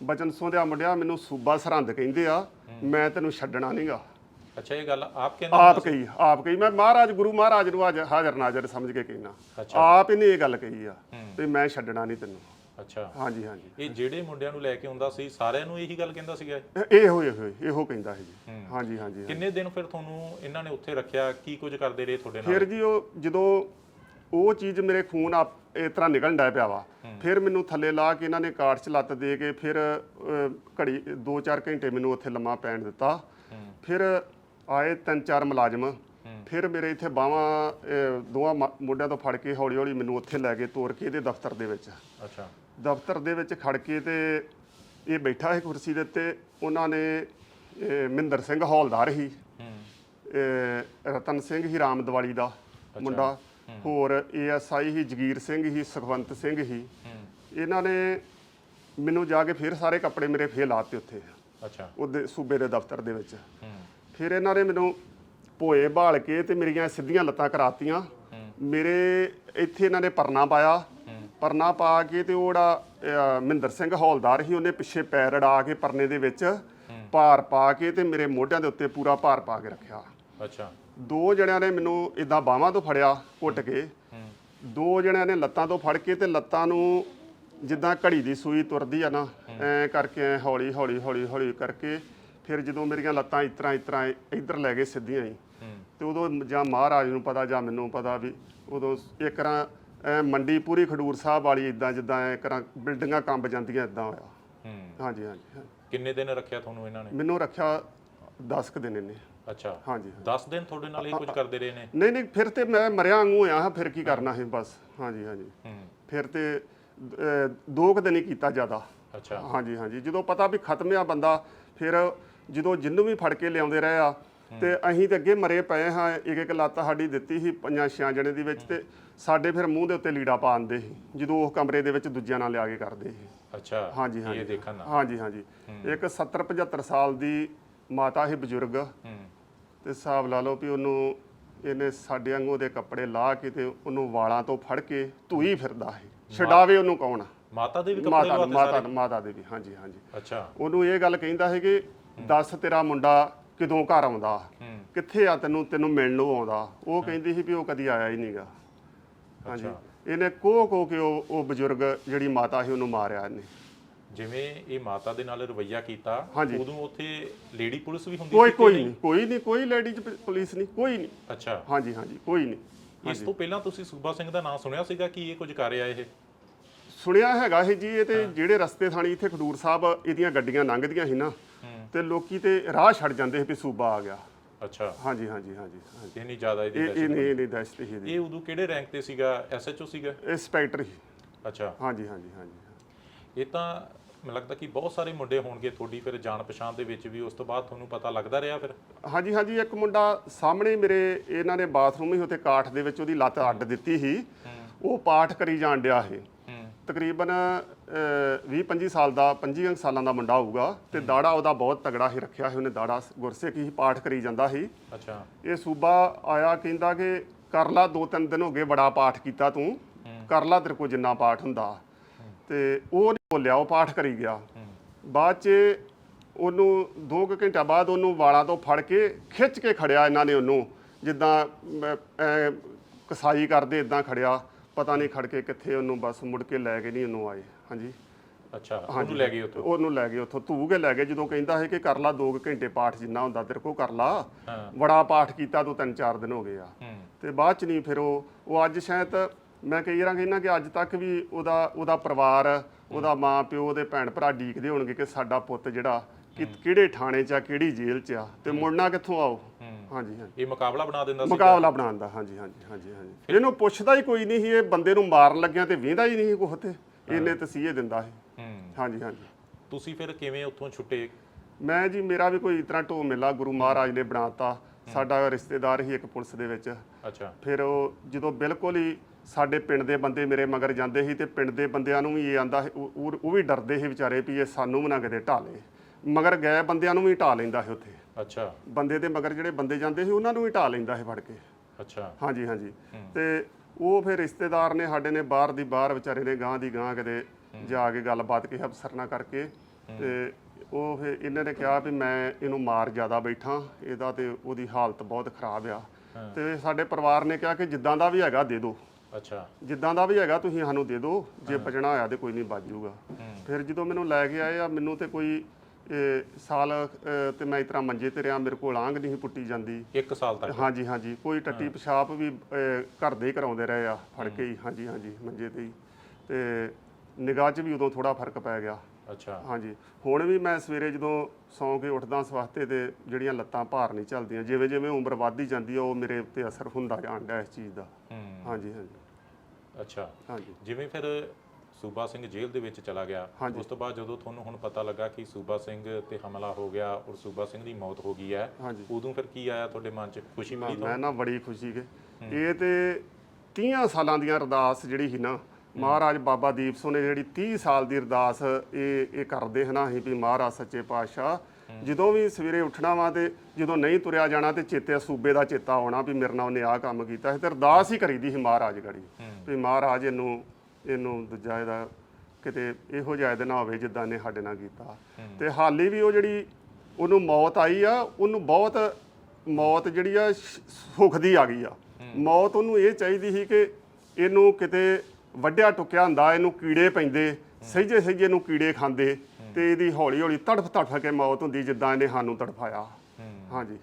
ਬਚਨ ਸੋਧਿਆ ਮੁੰਡਿਆ ਮੈਨੂੰ ਸੂਬਾ ਸਰਹੰਦ ਕਹਿੰਦੇ ਆ ਮੈਂ ਤੈਨੂੰ ਛੱਡਣਾ ਨਹੀਂਗਾ ਅੱਛਾ ਇਹ ਗੱਲ ਆਪ ਕਹਿੰਦੇ ਆਪ ਕਹੀ ਆਪ ਕਹੀ। ਮੈਂ ਮਹਾਰਾਜ ਗੁਰੂ ਮਹਾਰਾਜ ਨੂੰ ਅੱਜ ਹਾਜ਼ਰ ਨਾਜ਼ਰ ਸਮਝ ਕੇ ਕਹਿਣਾ। ਆਪ ਇਹਨੇ ਇਹ ਗੱਲ ਕਹੀ ਆ ਵੀ ਮੈਂ ਛੱਡਣਾ ਨਹੀਂ ਤੈਨੂੰ। ਅੱਛਾ। ਹਾਂਜੀ ਹਾਂਜੀ। ਇਹ ਜਿਹੜੇ ਮੁੰਡਿਆਂ ਨੂੰ ਲੈ ਕੇ ਆਉਂਦਾ ਸੀ ਸਾਰਿਆਂ ਨੂੰ ਇਹੀ ਗੱਲ ਕਹਿੰਦਾ ਸੀਗਾ ਇਹ? ਇਹ- ਇਹੋ ਕਹਿੰਦਾ ਹੈ ਜੀ। ਹਾਂਜੀ ਹਾਂਜੀ ਹਾਂਜੀ। ਕਿੰਨੇ ਦਿਨ ਫਿਰ ਤੁਹਾਨੂੰ ਇਹਨਾਂ ਨੇ ਉੱਥੇ ਰੱਖਿਆ? ਕੀ ਕੁਝ ਕਰਦੇ ਰਹੇ ਤੁਹਾਡੇ ਨਾਲ? ਫਿਰ ਜੀ ਉਹ ਜਦੋਂ ਉਹ ਚੀਜ਼ ਮੇਰੇ ਖੂਨ ਆ ਇਸ ਤਰ੍ਹਾਂ ਨਿਕਲਣ ਡਿਆ ਪਿਆ ਵਾ। ਫਿਰ ਮੈਨੂੰ ਥੱਲੇ ਲਾ ਕੇ ਇਹਨਾਂ ਨੇ ਕਾਰਡ 'ਚ ਲੱਤ ਦੇ ਕੇ ਫਿਰ ਅਹ, ਘੜੀ 2-4 ਘੰਟੇ ਮੈਨੂੰ ਉੱਥੇ ਲੰਮਾ ਪੈਣ ਦਿੱਤਾ। ਫਿਰ ਆਏ ਤਿੰਨ ਚਾਰ ਮੁਲਾਜ਼ਮ ਫਿਰ ਮੇਰੇ ਇੱਥੇ ਬਾਹਾਂ ਦੋਵਾਂ ਮ- ਮੁੰਡਿਆਂ ਤੋਂ ਫੜ ਕੇ ਹੌਲੀ ਹੌਲੀ ਮੈਨੂੰ ਉੱਥੇ ਲੈ ਕੇ ਤੋਰ ਕੇ ਇਹਦੇ ਦਫ਼ਤਰ ਦੇ ਵਿੱਚ। ਅੱਛਾ। ਦਫ਼ਤਰ ਦੇ ਵਿੱਚ ਖੜ ਕੇ ਤੇ ਇਹ ਬੈਠਾ ਹੈ ਕੁਰਸੀ ਦੇ ਉੱਤੇ। ਉਹਨਾਂ ਨੇ ਇਹ, ਮਹਿੰਦਰ ਸਿੰਘ ਹੌਲਦਾਰ ਹੀ ਹੂੰ। ਇਹ ਰਤਨ ਸਿੰਘ ਹੀ ਰਾਮ ਦਿਵਾਲੀ ਦਾ ਮੁੰਡਾ। ਹੋਰ ਏਐਸਆਈ ਹੀ ਜਗੀਰ ਸਿੰਘ ਹੀ ਸੁਖਵੰਤ ਸਿੰਘ ਹੀ। ਇਹਨਾਂ ਨੇ ਮੈਨੂੰ ਜਾ ਕੇ ਫਿਰ ਸਾਰੇ ਕੱਪੜੇ ਮੇਰੇ ਫੇਰ ਲਾਤੇ ਉੱਥੇ। ਅੱਛਾ। ਉਹਦੇ ਸੂਬੇ ਦੇ ਦਫ਼ਤਰ ਦੇ ਵਿੱਚ। ਫਿਰ ਇਹਨਾਂ ਨੇ ਮੈਨੂੰ ਭੋਏ ਭਾਲ ਕੇ ਤੇ ਮੇਰੀਆਂ ਸਿੱਧੀਆਂ ਲੱਤਾਂ ਕਰਾਤੀਆਂ। ਮੇਰੇ ਇੱਥੇ ਇਹਨਾਂ ਨੇ ਪਰਨਾ ਪਾਇਆ। ਪਰਨਾ ਪਾ ਕੇ ਤੇ ਉਹ ਜਿਹੜਾ ਮਹਿੰਦਰ ਸਿੰਘ ਹੌਲਦਾਰ ਸੀ ਉਹਨੇ ਪਿੱਛੇ ਪੈਰ ਅੜਾ ਕੇ ਪਰਨੇ ਦੇ ਵਿੱਚ ਭਾਰ ਪਾ ਕੇ ਤੇ ਮੇਰੇ ਮੋਢਿਆਂ ਦੇ ਉੱਤੇ ਪੂਰਾ ਭਾਰ ਪਾ ਕੇ ਰੱਖਿਆ। ਅੱਛਾ। ਦੋ ਜਣਿਆਂ ਨੇ ਮੈਨੂੰ ਇਦਾਂ ਬਾਹਾਂ ਤੋਂ ਫੜਿਆ ਘੁੱਟ ਕੇ। ਦੋ ਜਣਿਆਂ ਨੇ ਲੱਤਾਂ ਤੋਂ ਫੜ ਕੇ ਤੇ ਲੱਤਾਂ ਨੂੰ ਜਿੱਦਾਂ ਘੜੀ ਦੀ ਸੂਈ ਤੁਰਦੀ ਆ ਨਾ ਐ ਕਰਕੇ ਐਂ ਹੌਲੀ ਹੌਲੀ ਹੌਲੀ ਹੌਲੀ ਕਰਕੇ ਫਿਰ ਜਦੋਂ ਮੇਰੀਆਂ ਲੱਤਾਂ ਇਸ ਤਰ੍ਹਾਂ ਇਸ ਤਰ੍ਹਾਂ ਇੱਧਰ ਲੈ ਗਏ ਸਿੱਧੀਆਂ ਹੀ। ਤੇ ਉਦੋਂ ਜਾਂ ਮਹਾਰਾਜ ਨੂੰ ਪਤਾ ਜਾਂ ਮੈਨੂੰ ਪਤਾ ਵੀ ਉਦੋਂ ਇੱਕ ਰਾਂ ਐ ਮੰਡੀ ਪੂਰੀ ਖਡੂਰ ਸਾਹਿਬ ਵਾਲੀ ਇਦਾਂ ਜਿੱਦਾਂ ਐ ਕਰਾਂ ਬਿਲਡਿੰਗਾਂ ਕੰਬ ਜਾਂਦੀਆਂ ਇਦਾਂ ਹੋਇਆ। ਹਾਂਜੀ ਹਾਂਜੀ ਕਿੰਨੇ ਦਿਨ ਰੱਖਿਆ ਤੁਹਾਨੂੰ ਇਹਨਾਂ ਨੇ? ਮੈਨੂੰ ਰੱਖਿਆ 10 ਕੁ ਦਿਨ ਇਹਨੇ। ਅੱਛਾ। ਹਾਂਜੀ 10 ਦਿਨ ਤੁਹਾਡੇ ਨਾਲ ਇਹ ਕੁਝ ਕਰਦੇ ਰਹੇ ਨੇ? ਨਹੀਂ ਨਹੀਂ ਫਿਰ ਤੇ ਮੈਂ ਮਰਿਆ ਵਾਂਗੂ ਹੋਇਆ ਹਾਂ ਫਿਰ ਕੀ ਕਰਨਾ ਸੀ ਬਸ। ਹਾਂਜੀ ਹਾਂਜੀ। ਹੂੰ। ਫਿਰ ਤੇ ਅਹ, ਦੋ ਕੁ ਦਿਨ ਹੀ ਕੀਤਾ ਜ਼ਿਆਦਾ। ਅੱਛਾ। ਹਾਂਜੀ ਹਾਂਜੀ। ਜਦੋਂ ਪਤਾ ਵੀ ਖਤਮ ਆ ਬੰਦਾ ਫਿਰ ਜਦੋਂ ਜਿੰਨੂੰ ਵੀ ਫੜ ਕੇ ਲਿਆਉਂਦੇ ਰਹੇ ਆ ਤੇ ਅਸੀਂ ਤੇ ਅੱਗੇ ਮਰੇ ਪਏ ਹਾਂ ਇੱਕ ਇੱਕ ਲੱਤ ਸਾਡੀ ਦਿੱਤੀ ਸੀ ਪੰਜਾਂ ਛਿਆਂ ਜਣੇ ਦੀ ਵਿੱਚ ਤੇ ਸਾਡੇ ਫਿਰ ਮੂੰਹ ਦੇ ਉੱਤੇ ਲੀੜਾ ਪਾ ਦਿੰਦੇ ਸੀ ਜਦੋਂ ਉਹ ਕਮਰੇ ਦੇ ਵਿੱਚ ਦੂਜਿਆਂ ਨਾਲ ਲਿਆ ਕੇ ਕਰਦੇ ਸੀ। ਅੱਛਾ ਹਾਂਜੀ ਇਹ ਹਾਂਜੀ। ਦੇਖਣ ਨਾਲ ਹਾਂਜੀ ਹਾਂਜੀ। ਇੱਕ 70 75 ਸਾਲ ਦੀ ਮਾਤਾ ਸੀ ਬਜ਼ੁਰਗ। ਹੂੰ। ਤੇ ਹਿਸਾਬ ਲਾ ਲਓ ਵੀ ਉਹਨੂੰ ਇਹਨੇ ਸਾਡੇ ਵਾਂਗੂ ਦੇ ਕੱਪੜੇ ਲਾ ਕੇ ਤੇ ਉਹਨੂੰ ਵਾਲਾਂ ਤੋਂ ਫੜ ਕੇ ਧੂਈ ਫਿਰਦਾ ਹੈ ਛਡਾਵੇ ਉਹਨੂੰ ਕੌਣ ਮਾਤਾ ਦੇ ਵੀ ਕੱਪੜੇ ਮਾਤਾ ਲਵਾਤੇ ਮਾਤਾ ਸਾਰੇ? ਮਾਤਾ ਦੇ ਵੀ ਹਾਂਜੀ ਹਾਂਜੀ। ਅੱਛਾ। ਉਹਨੂੰ ਇਹ ਗੱਲ ਕਹਿੰਦਾ ਹੈ ਕਿ ਦੱਸ ਤੇਰਾ ਮੁੰਡਾ ਕਦੋਂ ਘਰ ਆਉਂਦਾ? ਹੂੰ। ਕਿੱਥੇ ਆ ਤੈਨੂੰ ਤੈਨੂੰ ਮਿਲਣ ਨੂੰ ਆਉਂਦਾ? ਉਹ ਕਹਿੰਦੀ ਸੀ ਵੀ ਉਹ ਕਦੀ ਆਇਆ ਹੀ ਨਹੀਂਗਾ। ਹਾਂਜੀ। ਅੱਛਾ। ਇਹਨੇ ਕੋ ਕੋ ਕੇ ਉਹ ਉਹ ਬਜ਼ੁਰਗ ਜਿਹੜੀ ਮਾਤਾ ਸੀ ਉਹਨੂੰ ਮਾਰਿਆ ਇਹਨੇ। ਜਿਵੇਂ ਇਹ ਮਾਤਾ ਦੇ ਨਾਲ ਰਵਈਆ ਕੀਤਾ ਹਾਂਜੀ। ਉਦੋਂ ਉੱਥੇ ਲੇਡੀ ਪੁਲਿਸ ਵੀ ਹੁੰਦੀ ਕੋਈ ਕਿ ਕੋਈ ਨਹੀਂ? ਕੋਈ ਨਹੀਂ ਕੋਈ ਲੇਡੀ ਪੁਲਿਸ ਨਹੀਂ ਕੋਈ ਨਹੀਂ। ਅੱਛਾ। ਹਾਂਜੀ ਹਾਂਜੀ ਕੋਈ ਨਹੀਂ ਇਸ ਤੋਂ ਪਹਿਲਾਂ ਤੁਸੀਂ ਸੂਬਾ ਸਿੰਘ ਦਾ ਨਾਮ ਸੁਣਿਆ ਸੀਗਾ ਕਿ ਇਹ ਕੁਝ ਕਰ ਰਿਹਾ ਇਹ? ਸੁਣਿਆ ਹੈਗਾ ਇਹ ਜੀ ਇਹ ਤੇ ਜਿਹੜੇ ਰਸਤੇ ਥਾਣੀ ਇੱਥੇ ਖਡੂਰ ਸਾਹਿਬ ਇਹਦੀਆਂ ਗੱਡੀਆਂ ਲੰਘਦੀਆਂ ਸੀ ਨਾ ਤੇ ਲੋਕੀ ਤੇ ਰਾਹ ਛੱਡ ਜਾਂਦੇ ਸੀ ਵੀ ਸੂਬਾ ਆ ਗਿਆ। ਅੱਛਾ। ਹਾਂਜੀ ਹਾਂਜੀ ਹਾਂਜੀ ਹਾਂਜੀ। ਇਹ ਨਹੀਂ ਜ਼ਿਆਦਾ ਇਹਦੀ ਇਹ ਦਹਿਸ਼ਤ। ਇਹ ਨਹੀਂ ਨਹੀਂ ਦਹਿਸ਼ਤ ਹੀ ਇਹ ਉਦੋਂ ਕਿਹੜੇ ਰੈਂਕ ਤੇ ਸੀਗਾ? ਐਸਐਚਓ ਸੀਗਾ? ਇਹ ਸਪੈਕਟਰ ਹੀ ਅੱਛਾ। ਹਾਂਜੀ ਹਾਂਜੀ ਹਾਂਜੀ। ਇਹ ਤਾਂ ਮੈਨੂੰ ਲੱਗਦਾ ਕਿ ਬਹੁਤ ਸਾਰੇ ਮੁੰਡੇ ਹੋਣਗੇ ਤੁਹਾਡੀ ਫਿਰ ਜਾਣ ਪਛਾਣ ਦੇ ਵਿੱਚ ਵੀ ਉਸ ਤੋਂ ਬਾਅਦ ਤੁਹਾਨੂੰ ਪਤਾ ਲੱਗਦਾ ਰਿਹਾ ਫਿਰ? ਹਾਂਜੀ ਹਾਂਜੀ ਇੱਕ ਮੁੰਡਾ ਸਾਹਮਣੇ ਮੇਰੇ ਇਹਨਾਂ ਨੇ ਬਾਥਰੂਮ ਹੀ ਉੱਤੇ ਕਾਠ ਦੇ ਵਿੱਚ ਉਹਦੀ ਲੱਤ ਅੱਡ ਦਿੱਤੀ ਸੀ। ਉਹ ਪਾਠ ਕਰੀ ਜਾਣ ਡਿਆ ਹੂੰ। ਤਕਰੀਬਨ 20-25 ਸਾਲ ਦਾ 25 ਸਾਲਾਂ ਦਾ ਮੁੰਡਾ ਹੋਊਗਾ ਤੇ ਦਾੜਾ ਉਹਦਾ ਬਹੁਤ ਤਗੜਾ ਹੀ ਰੱਖਿਆ ਸੀ ਉਹਨੇ ਦਾੜਾ ਗੁਰਸਿੱਖ ਹੀ ਪਾਠ ਕਰੀ ਜਾਂਦਾ ਸੀ। ਅੱਛਾ। ਇਹ ਸੂਬਾ ਆਇਆ ਕਹਿੰਦਾ ਕਿ ਕਰ ਲਾ ਦੋ ਤਿੰਨ ਦਿਨ ਹੋ ਗਏ ਬੜਾ ਪਾਠ ਕੀਤਾ ਤੂੰ। ਕਰ ਲਾ ਤੇਰੇ ਕੋ ਜਿੰਨਾ ਪਾਠ ਹੁੰਦਾ। ਤੇ ਉਹ ਬੋਲਿਆ ਉਹ ਪਾਠ ਕਰੀ ਗਿਆ। ਬਾਅਦ ਚ ਉਹਨੂੰ 2 ਘੰਟਾ ਬਾਅਦ ਉਹਨੂੰ ਵਾਲਾਂ ਤੋਂ ਫੜ ਕੇ ਖਿੱਚ ਕੇ ਖੜਿਆ ਇਹਨਾਂ ਨੇ ਉਹਨੂੰ। ਜਿੱਦਾਂ ਕਸਾਈ ਕਰਦੇ ਇਦਾਂ ਖੜਿਆ। ਪਤਾ ਨਹੀਂ ਖੜ ਕੇ ਕਿੱਥੇ ਉਹਨੂੰ ਬਸ ਮੁੜ ਕੇ ਲੈ ਕੇ ਨਹੀਂ ਉਹਨੂੰ ਆਏ। ਹਾਂਜੀ। ਅੱਛਾ ਉਹਨੂੰ ਲੈ ਗਏ ਉੱਥੋਂ? ਉਹਨੂੰ ਲੈ ਗਏ ਉੱਥੋਂ। ਧੂ ਕੇ ਲੈ ਗਏ। ਜਦੋਂ ਕਹਿੰਦਾ ਹੈ ਕਿ ਕਰ ਲਾ 2 ਘੰਟੇ ਪਾਠ ਜਿੰਨਾ ਹੁੰਦਾ ਤੇਰੇ ਕੋ ਕਰ ਲਾ। ਬੜਾ ਪਾਠ ਕੀਤਾ ਤੂੰ ਤਿੰਨ ਚਾਰ ਦਿਨ ਹੋ ਗਏ ਆ। ਤੇ ਬਾਅਦ ਚ ਨਹੀਂ ਫਿਰ ਉਹ ਉਹ ਅੱਜ ਸ਼ਾਇਦ ਮੈਂ ਕਈ ਵਾਰਾਂ ਕਹਿੰਦਾ ਕਿ ਅੱਜ ਤੱਕ ਵੀ ਉਹਦਾ ਉਹਦਾ ਪਰਿਵਾਰ ਉਹਦਾ ਮਾਂ ਪਿਓ ਉਹਦੇ ਭੈਣ ਭਰਾ ਡੀਕਦੇ ਹੋਣਗੇ ਕਿ ਸਾਡਾ ਪੁੱਤ ਜਿਹੜਾ ਕਿ ਕਿਹੜੇ ਥਾਣੇ 'ਚ ਆ ਕਿਹੜੀ ਜੇਲ੍ਹ 'ਚ ਆ ਤੇ ਮੁੜਨਾ ਕਿੱਥੋਂ ਆਓ ਹਾਂਜੀ ਹਾਂਜੀ। ਇਹ ਮੁਕਾਬਲਾ ਬਣਾ ਦਿੰਦਾ ਸੀ ਮੁਕਾਬਲਾ ਬਣਾਉਣ ਦਾ ਹਾਂਜੀ ਹਾਂਜੀ ਹਾਂਜੀ ਹਾਂਜੀ। ਇਹਨੂੰ ਪੁੱਛਦਾ ਹੀ ਕੋਈ ਨਹੀਂ ਸੀ ਇਹ ਬੰਦੇ ਨੂੰ ਮਾਰਨ ਲੱਗਿਆ ਤੇ ਵੇਂਦਾ ਹੀ ਨਹੀਂ ਤੇ। ਇਹਨੇ ਤਸੀਹੇ ਦਿੰਦਾ ਸੀ। ਹਾਂਜੀ ਹਾਂਜੀ। ਤੁਸੀਂ ਫਿਰ ਕਿਵੇਂ ਉੱਥੋਂ ਛੁੱਟੇ? ਮੈਂ ਜੀ ਮੇਰਾ ਵੀ ਕੋਈ ਇਤਨਾ ਢੋ ਮੇਲਾ ਗੁਰੂ ਮਹਾਰਾਜ ਨੇ ਬਣਾਤਾ। ਸਾਡਾ ਰਿਸ਼ਤੇਦਾਰ ਹੀ ਇੱਕ ਪੁਲਿਸ ਦੇ ਵਿੱਚ। ਅੱਛਾ। ਫਿਰ ਉਹ ਜਦੋਂ ਬਿਲਕੁਲ ਹੀ ਸਾਡੇ ਪਿੰਡ ਦੇ ਬੰਦੇ ਮੇਰੇ ਮਗਰ ਜਾਂਦੇ ਸੀ ਤੇ ਪਿੰਡ ਦੇ ਬੰਦਿਆਂ ਨੂੰ ਵੀ ਇਹ ਆਂਦਾ ਉਹ ਵੀ ਡਰਦੇ ਸੀ ਵਿਚਾਰੇ ਵੀ ਇਹ ਸਾਨੂੰ ਵੀ ਨਾ ਕਿਤੇ ਢਾਲੇ ਮਗਰ ਗਏ ਬੰਦਿਆਂ ਨੂੰ ਵੀ ਢਾ ਲੈਂਦਾ ਸੀ ਉੱਥੇ। ਅੱਛਾ। ਬੰਦੇ ਦੇ ਮਗਰ ਜਿਹੜੇ ਬੰਦੇ ਜਾਂਦੇ ਸੀ ਉਹਨਾਂ ਨੂੰ ਵੀ ਢਾ ਲੈਂਦਾ ਸੀ ਫੜ ਕੇ। ਅੱਛਾ। ਹਾਂਜੀ ਹਾਂਜੀ। ਤੇ ਉਹ ਫਿਰ ਰਿਸ਼ਤੇਦਾਰ ਨੇ ਸਾਡੇ ਨੇ ਬਾਹਰ ਦੀ ਬਾਹਰ ਵਿਚਾਰੇ ਨੇ ਗਾਂ ਦੀ ਗਾਂ ਕਿਤੇ ਜਾ ਕੇ ਗੱਲਬਾਤ ਕਿਸੇ ਅਫਸਰ ਨਾਲ ਕਰਕੇ। ਤੇ ਉਹ ਫਿਰ ਇਹਨਾਂ ਨੇ ਕਿਹਾ ਵੀ ਮੈਂ ਇਹਨੂੰ ਮਾਰ ਜ਼ਿਆਦਾ ਬੈਠਾ ਇਹਦਾ ਤੇ ਉਹਦੀ ਹਾਲਤ ਬਹੁਤ ਖਰਾਬ ਆ। ਤੇ ਸਾਡੇ ਪਰਿਵਾਰ ਨੇ ਕਿਹਾ ਕਿ ਜਿੱਦਾਂ ਦਾ ਵੀ ਹੈਗਾ ਦੇ ਦਿਓ। ਅੱਛਾ। ਜਿੱਦਾਂ ਦਾ ਵੀ ਹੈਗਾ ਤੁਸੀਂ ਸਾਨੂੰ ਦੇ ਦਿਓ। ਜੇ ਬਚਣਾ ਹੋਇਆ ਤੇ ਕੋਈ ਨਹੀਂ ਬਚ ਜਾਊਗਾ ਫਿਰ ਜਦੋਂ ਮੈਨੂੰ ਲੈ ਕੇ ਆਏ ਆ ਮੈਨੂੰ ਤੇ ਕੋਈ ਇਹ, ਸਾਲ ਅ, ਤੇ ਮੈਂ ਇਸ ਤਰ੍ਹਾਂ ਮੰਜੇ ਤੇ ਰਿਹਾ ਮੇਰੇ ਕੋਲ ਆਂਗ ਨਹੀਂ ਪੁੱਟੀ ਜਾਂਦੀ। ਇੱਕ ਸਾਲ ਤੱਕ? ਹਾਂਜੀ ਹਾਂਜੀ। ਕੋਈ ਟੱਟੀ ਪਿਸ਼ਾਬ ਵੀ ਅਹ, ਘਰ ਦੇ ਹੀ ਕਰਾਉਂਦੇ ਰਹੇ ਆ ਫੜ ਕੇ ਹੀ। ਹਾਂਜੀ ਹਾਂਜੀ। ਮੰਜੇ ਤੇ ਹੀ। ਤੇ ਨਿਗਾਹ 'ਚ ਵੀ ਉਦੋਂ ਥੋੜਾ ਫ਼ਰਕ ਪੈ ਗਿਆ। ਅੱਛਾ। ਹਾਂਜੀ। ਹੁਣ ਵੀ ਮੈਂ ਸਵੇਰੇ ਜਦੋਂ ਸੌਂ ਕੇ ਉੱਠਦਾ ਸਵਾਸਤੇ ਤੇ ਜਿਹੜੀਆਂ ਲੱਤਾਂ ਭਾਰ ਨਹੀਂ ਚੱਲਦੀਆਂ ਜਿਵੇਂ ਜਿਵੇਂ ਉਮਰ ਵੱਧਦੀ ਜਾਂਦੀ ਆ ਉਹ ਮੇਰੇ ਉੱਤੇ ਅਸਰ ਹੁੰਦਾ ਜਾਂਦਾ ਇਸ ਚੀਜ਼ ਦਾ। ਹੂੰ। ਹਾਂਜੀ ਹਾਂਜੀ। ਅੱਛਾ। ਹਾਂਜੀ। ਜਿਵੇਂ ਫਿਰ ਸੂਬਾ ਸਿੰਘ ਜੇਲ੍ਹ ਦੇ ਵਿੱਚ ਚਲਾ ਗਿਆ ਹਾਂਜੀ। ਉਸ ਤੋਂ ਬਾਅਦ ਜਦੋਂ ਤੁਹਾਨੂੰ ਹੁਣ ਪਤਾ ਲੱਗਾ ਕਿ ਸੂਬਾ ਸਿੰਘ ਤੇ ਹਮਲਾ ਹੋ ਗਿਆ ਔਰ ਸੂਬਾ ਸਿੰਘ ਦੀ ਮੌਤ ਹੋ ਗਈ ਹੈ ਹਾਂਜੀ। ਉਦੋਂ ਫਿਰ ਕੀ ਆਇਆ ਤੁਹਾਡੇ ਮਨ 'ਚ? ਖੁਸ਼ੀ ਮਿਲੀ ਮੈਂ ਨਾ ਬੜੀ ਖੁਸ਼ੀ ਕੇ ਇਹ ਤੇ 30 ਸਾਲਾਂ ਦੀਆਂ ਅਰਦਾਸ ਜਿਹੜੀ ਸੀ ਨਾ ਮਹਾਰਾਜ ਬਾਬਾ ਦੀਪ ਸਿੰਘ ਨੇ ਜਿਹੜੀ 30 ਸਾਲ ਦੀ ਅਰਦਾਸ ਇਹ ਇਹ ਕਰਦੇ ਹਨਾ ਅਸੀਂ ਵੀ ਮਹਾਰਾਜ ਸੱਚੇ ਪਾਤਸ਼ਾਹ, ਜਦੋਂ ਵੀ ਸਵੇਰੇ ਉੱਠਣਾ ਵਾ ਤੇ ਜਦੋਂ ਨਹੀਂ ਤੁਰਿਆ ਜਾਣਾ ਤੇ ਚੇਤੇ ਸੂਬੇ ਦਾ ਚੇਤਾ ਆਉਣਾ ਵੀ ਮੇਰੇ ਨਾਲ ਉਹਨੇ ਆਹ ਕੰਮ ਕੀਤਾ ਸੀ ਤੇ ਅਰਦਾਸ ਹੀ ਕਰੀਦੀ ਸੀ ਮਹਾਰਾਜ ਗੜੀ। ਵੀ ਮਹਾਰਾਜ ਇਹਨੂੰ ਇਹਨੂੰ ਦੂਜਾ ਇਹਦਾ ਕਿਤੇ ਇਹੋ ਜਿਹਾ ਇਹਦੇ ਨਾਲ ਹੋਵੇ ਜਿੱਦਾਂ ਨੇ ਸਾਡੇ ਨਾਲ ਕੀਤਾ। ਤੇ ਹਾਲੇ ਵੀ ਉਹ ਜਿਹੜੀ ਉਹਨੂੰ ਮੌਤ ਆਈ ਆ, ਉਹਨੂੰ ਬਹੁਤ ਮੌਤ ਜਿਹੜੀ ਆ, ਸ਼- ਸੁੱਖ ਦੀ ਆ ਗਈ ਆ। ਮੌਤ ਉਹਨੂੰ ਇਹ ਚਾਹੀਦੀ ਸੀ ਕਿ ਇਹਨੂੰ ਕਿਤੇ ਵੱਡਿਆ ਟੁਕਿਆ ਹੁੰਦਾ ਇਹਨੂੰ ਕੀੜੇ ਪੈਂਦੇ ਸਹਿਜੇ ਸਹਿਜੇ ਨੂੰ ਕੀੜੇ ਖਾਂਦੇ ਤੇ ਇਹਦੀ ਹੌਲੀ ਹੌਲੀ ਤੜਫ ਤੜਫ ਕੇ ਮੌਤ ਹੁੰਦੀ ਜਿੱਦਾਂ ਇਹਨੇ ਸਾਨੂੰ ਤੜਫਾਇਆ। ਹਾਂਜੀ।